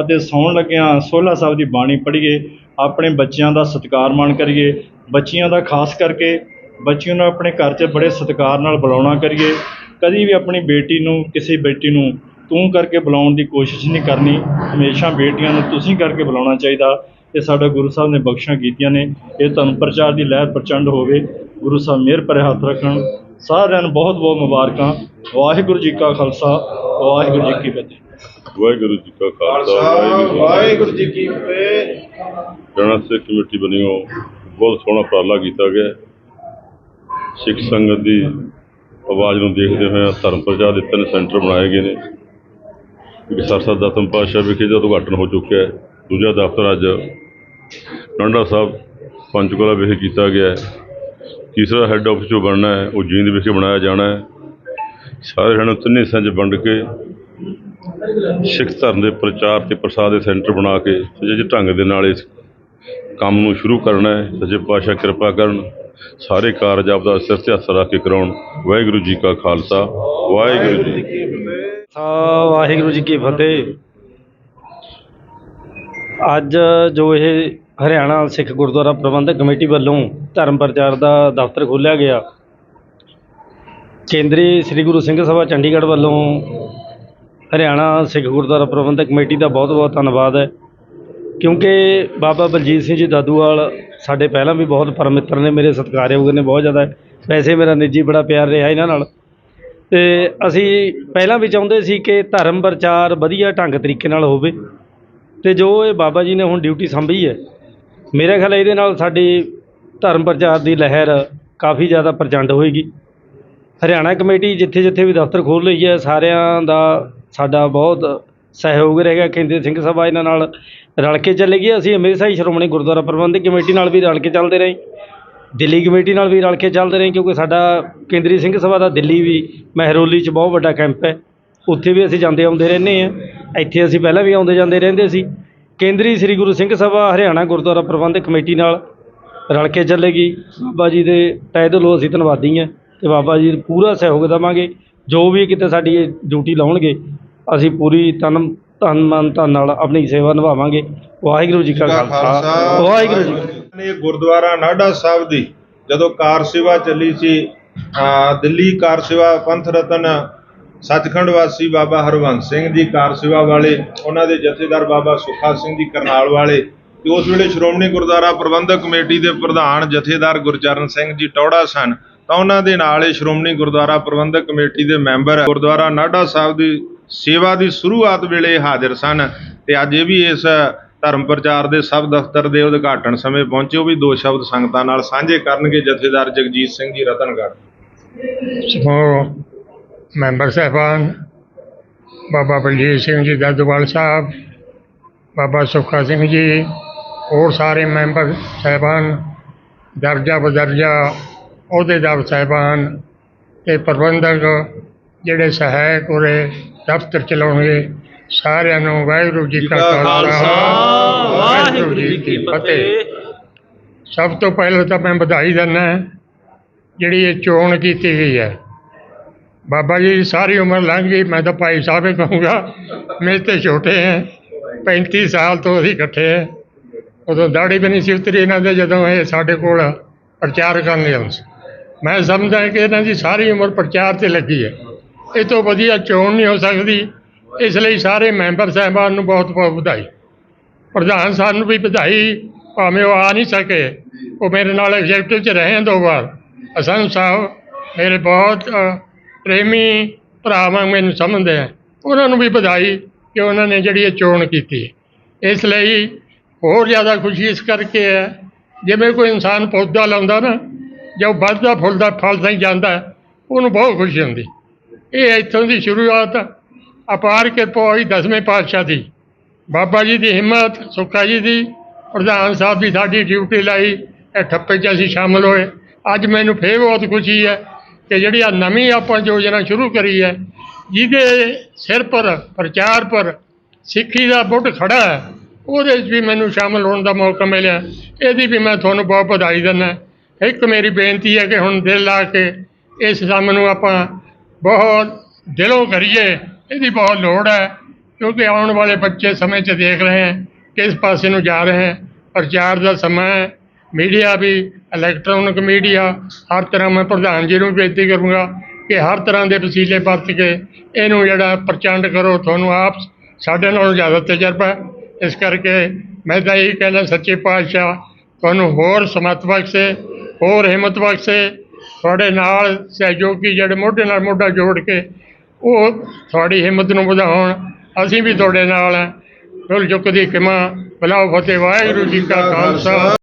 ਅਤੇ ਸੌਣ ਲੱਗਿਆਂ ਸੋਹਲਾ ਸਾਹਿਬ ਦੀ ਬਾਣੀ ਪੜ੍ਹੀਏ, ਆਪਣੇ ਬੱਚਿਆਂ ਦਾ ਸਤਿਕਾਰ ਮਾਣ ਕਰੀਏ, ਬੱਚਿਆਂ ਦਾ ਖਾਸ ਕਰਕੇ ਬੱਚਿਆਂ ਨੂੰ ਆਪਣੇ ਘਰ 'ਚ ਬੜੇ ਸਤਿਕਾਰ ਨਾਲ ਬੁਲਾਉਣਾ ਕਰੀਏ, ਕਦੀ ਵੀ ਆਪਣੀ ਬੇਟੀ ਨੂੰ, ਕਿਸੇ ਬੇਟੀ ਨੂੰ ਤੂੰ ਕਰਕੇ ਬੁਲਾਉਣ ਦੀ ਕੋਸ਼ਿਸ਼ ਨਹੀਂ ਕਰਨੀ, ਹਮੇਸ਼ਾ ਬੇਟੀਆਂ ਨੂੰ ਤੁਸੀਂ ਕਰਕੇ ਬੁਲਾਉਣਾ ਚਾਹੀਦਾ। ਇਹ ਸਾਡਾ ਗੁਰੂ ਸਾਹਿਬ ਨੇ ਬਖਸ਼ਾਂ ਕੀਤੀਆਂ ਨੇ। ਇਹ ਧਰਮ ਪ੍ਰਚਾਰ ਦੀ ਲਹਿਰ ਪ੍ਰਚੰਡ ਹੋਵੇ। ਗੁਰੂ ਸਾਹਿਬ ਮਿਹਰ ਭਰੇ ਹੱਥ ਰੱਖਣ। ਸਾਰਿਆਂ ਨੂੰ ਬਹੁਤ ਬਹੁਤ ਮੁਬਾਰਕਾਂ। ਵਾਹਿਗੁਰੂ ਜੀ ਕਾ ਖਾਲਸਾ ਵਾਹਿਗੁਰੂ ਜੀ ਕੀ ਫਤਿਹ। ਵਾਹਿਗੁਰੂ ਜੀ ਕਾ ਖਾਲਸਾ ਵਾਹਿਗੁਰੂ ਜੀ ਕੀ ਫਤਿਹ। ਜਣਾ ਸਿੱਖ ਕਮੇਟੀ ਬਣੀਓ ਬਹੁਤ ਸੋਹਣਾ ਉਪਰਾਲਾ ਕੀਤਾ ਗਿਆ। ਹੈ। ਸਿੱਖ ਸੰਗਤ ਦੀ ਆਵਾਜ਼ ਨੂੰ ਦੇਖਦੇ ਹੋਏ ਧਰਮ ਪ੍ਰਚਾਰ ਦੇ ਤਿੰਨ ਸੈਂਟਰ ਬਣਾਏ ਗਏ ਨੇ। ਵਿਸਾਰ ਸਾਹਿਬ ਦਸਮ ਪਾਤਸ਼ਾਹ ਵਿਖੇ ਦਾ ਉਦਘਾਟਨ ਹੋ ਚੁੱਕਿਆ ਹੈ। ਦੂਜਾ ਦਫ਼ਤਰ ਅੱਜ ਨੰਡਾ ਸਾਹਿਬ ਪੰਚਕੁਲਾ ਵਿਖੇ ਕੀਤਾ ਗਿਆ ਹੈ। ਤੀਸਰਾ ਹੈੱਡ ਆਫਿਸ ਜੋ ਬਣਨਾ ਹੈ, ਉਹ ਜੀਂਦ ਵਿਖੇ ਬਣਾਇਆ ਜਾਣਾ ਹੈ। ਸਾਰੇ ਜਣੇ ਤਿੰਨੇ ਹਿੱਸਿਆਂ 'ਚ ਵੰਡ ਕੇ ਸਿੱਖ ਧਰਮ ਦੇ ਪ੍ਰਚਾਰ ਤੇ ਪ੍ਰਸਾਰ ਦੇ ਸੈਂਟਰ ਬਣਾ ਕੇ ਸੁਚੱਜੇ ਢੰਗ ਦੇ ਨਾਲ ਇਸ ਕੰਮ ਨੂੰ ਸ਼ੁਰੂ ਕਰਨਾ ਹੈ ਸੱਚੇ ਪਾਤਸ਼ਾਹ ਕਿਰਪਾ ਕਰਨ, ਸਾਰੇ ਕਾਰਜ ਆਪਦਾ ਸਿਰ ਤੇ ਹੱਥ ਰੱਖ ਕੇ ਕਰਾਉਣ। ਵਾਹਿਗੁਰੂ ਜੀ ਕਾ ਖਾਲਸਾ, ਵਾਹਿਗੁਰੂ ਜੀ ਕੀ ਫਤਿਹ ਵਾਹਿਗੁਰੂ ਜੀ ਕੀ ਫਤਿਹ। ਅੱਜ ਜੋ ਇਹ ਹਰਿਆਣਾ ਸਿੱਖ ਗੁਰਦੁਆਰਾ ਪ੍ਰਬੰਧਕ ਕਮੇਟੀ ਵੱਲੋਂ ਧਰਮ ਪ੍ਰਚਾਰ ਦਾ ਦਫ਼ਤਰ ਖੋਲ੍ਹਿਆ ਗਿਆ। ਕੇਂਦਰੀ ਸ੍ਰੀ ਗੁਰੂ ਸਿੰਘ ਸਭਾ ਚੰਡੀਗੜ੍ਹ ਵੱਲੋਂ ਹਰਿਆਣਾ ਸਿੱਖ ਗੁਰਦੁਆਰਾ ਪ੍ਰਬੰਧਕ ਕਮੇਟੀ ਦਾ ਬਹੁਤ ਬਹੁਤ ਧੰਨਵਾਦ ਹੈ। ਕਿਉਂਕਿ ਬਾਬਾ ਬਲਜੀਤ ਸਿੰਘ ਜੀ ਦਾਦੂਵਾਲ ਸਾਡੇ ਪਹਿਲਾਂ ਵੀ ਬਹੁਤ ਪਰਮ ਮਿੱਤਰ ਨੇ, ਮੇਰੇ ਸਤਿਕਾਰਯੋਗ ਨੇ ਬਹੁਤ ਜ਼ਿਆਦਾ। ਵੈਸੇ ਮੇਰਾ ਨਿੱਜੀ ਬੜਾ ਪਿਆਰ ਰਿਹਾ ਇਹਨਾਂ ਨਾਲ। ਤੇ ਅਸੀਂ ਪਹਿਲਾਂ ਵੀ ਚਾਹੁੰਦੇ ਸੀ ਕਿ ਧਰਮ ਪ੍ਰਚਾਰ ਵਧੀਆ ਢੰਗ ਤਰੀਕੇ ਨਾਲ ਹੋਵੇ। ਤੇ ਜੋ ਇਹ ਬਾਬਾ ਜੀ ਨੇ ਹੁਣ ਡਿਊਟੀ ਸੰਭੀ ਹੈ ਮੇਰਾ ਖਿਆਲ ਇਹਦੇ ਨਾਲ ਸਾਡੀ ਧਰਮ ਪ੍ਰਚਾਰ ਦੀ ਲਹਿਰ ਕਾਫੀ ਜ਼ਿਆਦਾ ਪ੍ਰਚੰਡ ਹੋਏਗੀ। ਹਰਿਆਣਾ ਕਮੇਟੀ ਜਿੱਥੇ ਜਿੱਥੇ ਵੀ ਦਫ਼ਤਰ ਖੋਲ੍ਹ ਰਹੀ ਹੈ, ਸਾਰਿਆਂ ਦਾ ਸਾਡਾ ਬਹੁਤ ਸਹਿਯੋਗ ਰਹੇਗਾ। ਕੇਂਦਰੀ ਸਿੰਘ ਸਭਾ ਇਹਨਾਂ ਨਾਲ ਰਲ ਕੇ ਚੱਲੇਗੀ। ਅਸੀਂ ਹਮੇਸ਼ਾ ਹੀ ਸ਼੍ਰੋਮਣੀ ਗੁਰਦੁਆਰਾ ਪ੍ਰਬੰਧਕ ਕਮੇਟੀ ਨਾਲ ਵੀ ਰਲ ਕੇ ਚੱਲਦੇ ਰਹੇ। ਦਿੱਲੀ ਕਮੇਟੀ ਨਾਲ ਵੀ ਰਲ ਕੇ ਚੱਲਦੇ ਰਹੇ, ਕਿਉਂਕਿ ਸਾਡਾ ਕੇਂਦਰੀ ਸਿੰਘ ਸਭਾ ਦਾ ਦਿੱਲੀ ਵੀ ਮਹਿਰੋਲੀ 'ਚ ਬਹੁਤ ਵੱਡਾ ਕੈਂਪ ਹੈ। ਉੱਥੇ ਵੀ ਅਸੀਂ ਜਾਂਦੇ ਆਉਂਦੇ ਰਹਿੰਦੇ ਹਾਂ। ਇੱਥੇ ਅਸੀਂ ਪਹਿਲਾਂ ਵੀ ਆਉਂਦੇ ਜਾਂਦੇ ਰਹਿੰਦੇ ਸੀ। ਕੇਂਦਰੀ ਸ੍ਰੀ ਗੁਰੂ ਸਿੰਘ ਸਭਾ ਹਰਿਆਣਾ ਗੁਰਦੁਆਰਾ ਪ੍ਰਬੰਧਕ ਕਮੇਟੀ ਨਾਲ ਰਲ ਕੇ ਚੱਲੇਗੀ। ਬਾਬਾ ਜੀ ਦੇ ਤਹਿ ਦਿਲੋਂ ਅਸੀਂ ਧੰਨਵਾਦੀ ਹਾਂ ਤੇ ਬਾਬਾ ਜੀ ਪੂਰਾ ਸਹਿਯੋਗ ਦੇਵਾਂਗੇ। ਜੋ ਵੀ ਕਿਤੇ ਸਾਡੀ ਇਹ ਡਿਊਟੀ ਲਾਉਣਗੇ ਅਸੀਂ ਪੂਰੀ ਤਨ ਧਨ ਮਨ ਧਨ ਨਾਲ ਆਪਣੀ ਸੇਵਾ ਨਿਭਾਵਾਂਗੇ। ਵਾਹਿਗੁਰੂ ਜੀ ਕਾ ਖਾਲਸਾ। ਵਾਹਿਗੁਰੂ ਜੀ। ਨੇ ਗੁਰਦੁਆਰਾ ਨਾਢਾ ਸਾਹਿਬ ਦੀ ਜਦੋਂ ਕਾਰ ਸੇਵਾ ਚੱਲੀ ਸੀ ਦਿੱਲੀ ਕਾਰ ਸੇਵਾ ਪੰਥ ਰਤਨ ਸੱਚਖੰਡ ਵਾਸੀ ਬਾਬਾ ਹਰਵੰਸ ਸਿੰਘ ਜੀ ਕਾਰ ਸੇਵਾ ਵਾਲੇ, ਉਹਨਾਂ ਦੇ ਜਥੇਦਾਰ ਬਾਬਾ ਸੁਖਾ ਸਿੰਘ ਜੀ ਕਰਨਾਲ ਵਾਲੇ ਤੇ ਉਸ ਵੇਲੇ ਸ਼੍ਰੋਮਣੀ ਗੁਰਦੁਆਰਾ ਪ੍ਰਬੰਧਕ ਕਮੇਟੀ ਦੇ ਪ੍ਰਧਾਨ ਜਥੇਦਾਰ ਗੁਰਚਰਨ ਸਿੰਘ ਜੀ ਟੌੜਾ ਸਨ। ਤਾਂ ਉਹਨਾਂ ਦੇ ਨਾਲ ਇਹ ਸ਼੍ਰੋਮਣੀ ਗੁਰਦੁਆਰਾ ਪ੍ਰਬੰਧਕ ਕਮੇਟੀ ਦੇ ਮੈਂਬਰ ਗੁਰਦੁਆਰਾ ਨਾਢਾ ਸਾਹਿਬ ਦੀ ਸੇਵਾ ਦੀ ਸ਼ੁਰੂਆਤ ਵੇਲੇ ਹਾਜ਼ਰ ਸਨ ਤੇ ਅੱਜ ਇਹ ਵੀ ਇਸ ਧਰਮ ਪ੍ਰਚਾਰ ਦੇ ਸਭ ਦਫ਼ਤਰ ਦੇ ਉਦਘਾਟਨ ਸਮੇਂ ਪਹੁੰਚੇ। ਉਹ ਵੀ ਦੋ ਸ਼ਬਦ ਸੰਗਤਾਂ ਨਾਲ ਸਾਂਝੇ ਕਰਨਗੇ ਜਥੇਦਾਰ ਜਗਜੀਤ ਸਿੰਘ ਜੀ ਰਤਨਗੜ੍ਹ। ਮੈਂਬਰ ਸਾਹਿਬਾਨ ਬਾਬਾ ਬਲਜੀਤ ਸਿੰਘ ਜੀ ਦਾਦੂਵਾਲ ਸਾਹਿਬ ਬਾਬਾ ਸੁੱਖਾ ਸਿੰਘ ਜੀ ਹੋਰ ਸਾਰੇ ਮੈਂਬਰ ਸਾਹਿਬਾਨ ਦਰਜਾ ਬਦਰਜਾ ਅਹੁਦੇਦਾਰ ਸਾਹਿਬਾਨ ਤੇ ਪ੍ਰਬੰਧਕ ਜਿਹੜੇ ਸਹਾਇਕ ਉਰੇ ਦਫ਼ਤਰ ਚਲਾਉਣਗੇ ਸਾਰਿਆਂ ਨੂੰ ਵਾਹਿਗੁਰੂ ਜੀ ਕਾ ਖਾਲਸਾ ਵਾਹਿਗੁਰੂ ਜੀ ਕੀ ਫਤਿਹ। ਸਭ ਤੋਂ ਪਹਿਲਾਂ ਤਾਂ ਮੈਂ ਵਧਾਈ ਦਿੰਦਾ ਜਿਹੜੀ ਇਹ ਚੋਣ ਕੀਤੀ ਗਈ ਹੈ ਬਾਬਾ ਜੀ ਦੀ ਸਾਰੀ ਉਮਰ ਲੰਘ ਗਈ, ਮੈਂ ਤਾਂ ਭਾਈ ਸਾਹਿਬ ਹੀ ਕਹੂੰਗਾ ਮੇਰੇ ਤੇ ਛੋਟੇ ਹੈ 35 ਸਾਲ ਤੋਂ ਅਸੀਂ ਇਕੱਠੇ ਹੈ। ਉਦੋਂ ਦਾੜੀ ਵੀ ਨਹੀਂ ਸੀ ਉਤਰੀ ਇਹਨਾਂ ਦੇ, ਜਦੋਂ ਇਹ ਸਾਡੇ ਕੋਲ ਪ੍ਰਚਾਰ ਕਰਨ ਆਉਂਦੇ ਸੀ। ਮੈਂ ਸਮਝਦਾ ਕਿ ਇਹਨਾਂ ਦੀ ਸਾਰੀ ਉਮਰ ਪ੍ਰਚਾਰ ਤੇ ਲੱਗੀ ਹੈ। ਇਹ ਤੋਂ ਵਧੀਆ ਚੋਣ ਨਹੀਂ ਹੋ ਸਕਦੀ। ਇਸ ਲਈ ਸਾਰੇ ਮੈਂਬਰ ਸਾਹਿਬਾਨ ਨੂੰ ਬਹੁਤ ਬਹੁਤ ਵਧਾਈ। ਪ੍ਰਧਾਨ ਸਾਹਿਬ ਨੂੰ ਵੀ ਵਧਾਈ, ਭਾਵੇਂ ਉਹ ਆ ਨਹੀਂ ਸਕੇ। ਉਹ ਮੇਰੇ ਨਾਲ ਐਗਜ਼ੈਕਟਿਵ 'ਚ ਰਹੇ ਦੋ ਵਾਰ। ਅਸਨ ਸਾਹਿਬ, ਮੇਰੇ ਬਹੁਤ ਪ੍ਰੇਮੀ ਭਰਾ ਵਾਂਗ ਮੈਨੂੰ ਸਮਝਦੇ ਹੈ ਉਹਨਾਂ ਨੂੰ ਵੀ ਵਧਾਈ ਕਿ ਉਹਨਾਂ ਨੇ ਜਿਹੜੀ ਇਹ ਚੋਣ ਕੀਤੀ। ਇਸ ਲਈ ਹੋਰ ਜ਼ਿਆਦਾ ਖੁਸ਼ੀ ਇਸ ਕਰਕੇ ਹੈ, ਜਿਵੇਂ ਕੋਈ ਇਨਸਾਨ ਪੌਦਾ ਲਾਉਂਦਾ ਨਾ, ਜੋ ਵੱਧਦਾ ਫੁੱਲਦਾ ਫਲ ਨਹੀਂ ਜਾਂਦਾ, ਉਹਨੂੰ ਬਹੁਤ ਖੁਸ਼ੀ ਹੁੰਦੀ। ਇਹ ਇੱਥੋਂ ਦੀ ਸ਼ੁਰੂਆਤ ਅਪਾਰ ਕਿਰਪਾ ਹੋਈ ਦਸਵੇਂ ਪਾਤਸ਼ਾਹ ਦੀ। ਬਾਬਾ ਜੀ ਦੀ ਹਿੰਮਤ, ਸੁੱਖਾ ਜੀ ਦੀ, ਪ੍ਰਧਾਨ ਸਾਹਿਬ ਦੀ ਸਾਡੀ ਡਿਊਟੀ ਲਾਈ, ਇਹ ਠੱਪੇ 'ਚ ਅਸੀਂ ਸ਼ਾਮਲ ਹੋਏ। ਅੱਜ ਮੈਨੂੰ ਫੇਰ ਬਹੁਤ ਖੁਸ਼ੀ ਹੈ ਕਿ ਜਿਹੜੀ ਆ ਨਵੀਂ ਆਪਾਂ ਯੋਜਨਾ ਸ਼ੁਰੂ ਕਰੀ ਹੈ, ਜਿਹਦੇ ਸਿਰ ਪਰ, ਪ੍ਰਚਾਰ ਪਰ ਸਿੱਖੀ ਦਾ ਬੁੱਢ ਖੜਾ ਹੈ, ਉਹਦੇ 'ਚ ਵੀ ਮੈਨੂੰ ਸ਼ਾਮਲ ਹੋਣ ਦਾ ਮੌਕਾ ਮਿਲਿਆ। ਇਹਦੀ ਵੀ ਮੈਂ ਤੁਹਾਨੂੰ ਬਹੁਤ ਵਧਾਈ ਦਿੰਦਾ ਇੱਕ ਮੇਰੀ ਬੇਨਤੀ ਹੈ ਕਿ ਹੁਣ ਦਿਲ ਲਾ ਕੇ ਇਸ ਕੰਮ ਨੂੰ ਆਪਾਂ ਬਹੁਤ ਦਿਲੋਂ ਕਰੀਏ। ਇਹਦੀ ਬਹੁਤ ਲੋੜ ਹੈ, ਕਿਉਂਕਿ ਆਉਣ ਵਾਲੇ ਬੱਚੇ ਸਮੇਂ 'ਚ ਦੇਖ ਰਹੇ ਹੈ, ਕਿਸ ਪਾਸੇ ਨੂੰ ਜਾ ਰਹੇ ਹੈ। ਪ੍ਰਚਾਰ ਦਾ ਸਮਾਂ ਹੈ ਮੀਡੀਆ ਵੀ ਇਲੈਕਟ੍ਰੋਨਿਕ ਮੀਡੀਆ ਹਰ ਤਰ੍ਹਾਂ ਮੈਂ ਪ੍ਰਧਾਨ ਜੀ ਨੂੰ ਬੇਨਤੀ ਕਰੂੰਗਾ ਕਿ ਹਰ ਤਰ੍ਹਾਂ ਦੇ ਵਸੀਲੇ ਵਰਤ ਕੇ ਇਹਨੂੰ ਜਿਹੜਾ ਪ੍ਰਚੰਡ ਕਰੋ, ਤੁਹਾਨੂੰ ਆਪ ਸਾਡੇ ਨਾਲੋਂ ਜ਼ਿਆਦਾ ਤਜਰਬਾ ਇਸ ਕਰਕੇ ਮੈਂ ਤਾਂ ਇਹੀ ਕਹਿਣਾ ਸੱਚੇ ਪਾਤਸ਼ਾਹ, ਤੁਹਾਨੂੰ ਹੋਰ ਸਮਤ ਬਖਸ਼ੇ, ਹੋਰ ਹਿੰਮਤ ਬਖਸ਼ੇ, ਤੁਹਾਡੇ ਨਾਲ ਸਹਿਯੋਗੀ ਜਿਹੜੇ ਮੋਢੇ ਨਾਲ ਮੋਢਾ ਜੋੜ ਕੇ ਉਹ ਤੁਹਾਡੀ ਹਿੰਮਤ ਨੂੰ ਵਧਾਉਣ। ਅਸੀਂ ਵੀ ਤੁਹਾਡੇ ਨਾਲ ਹਾਂ। ਫੁੱਲ ਚੁੱਕਦੀ ਕਿਮਾ ਬਲਾਉ ਫਤਿਹ, ਵਾਹਿਗੁਰੂ ਜੀ ਕਾ ਖਾਲਸਾ।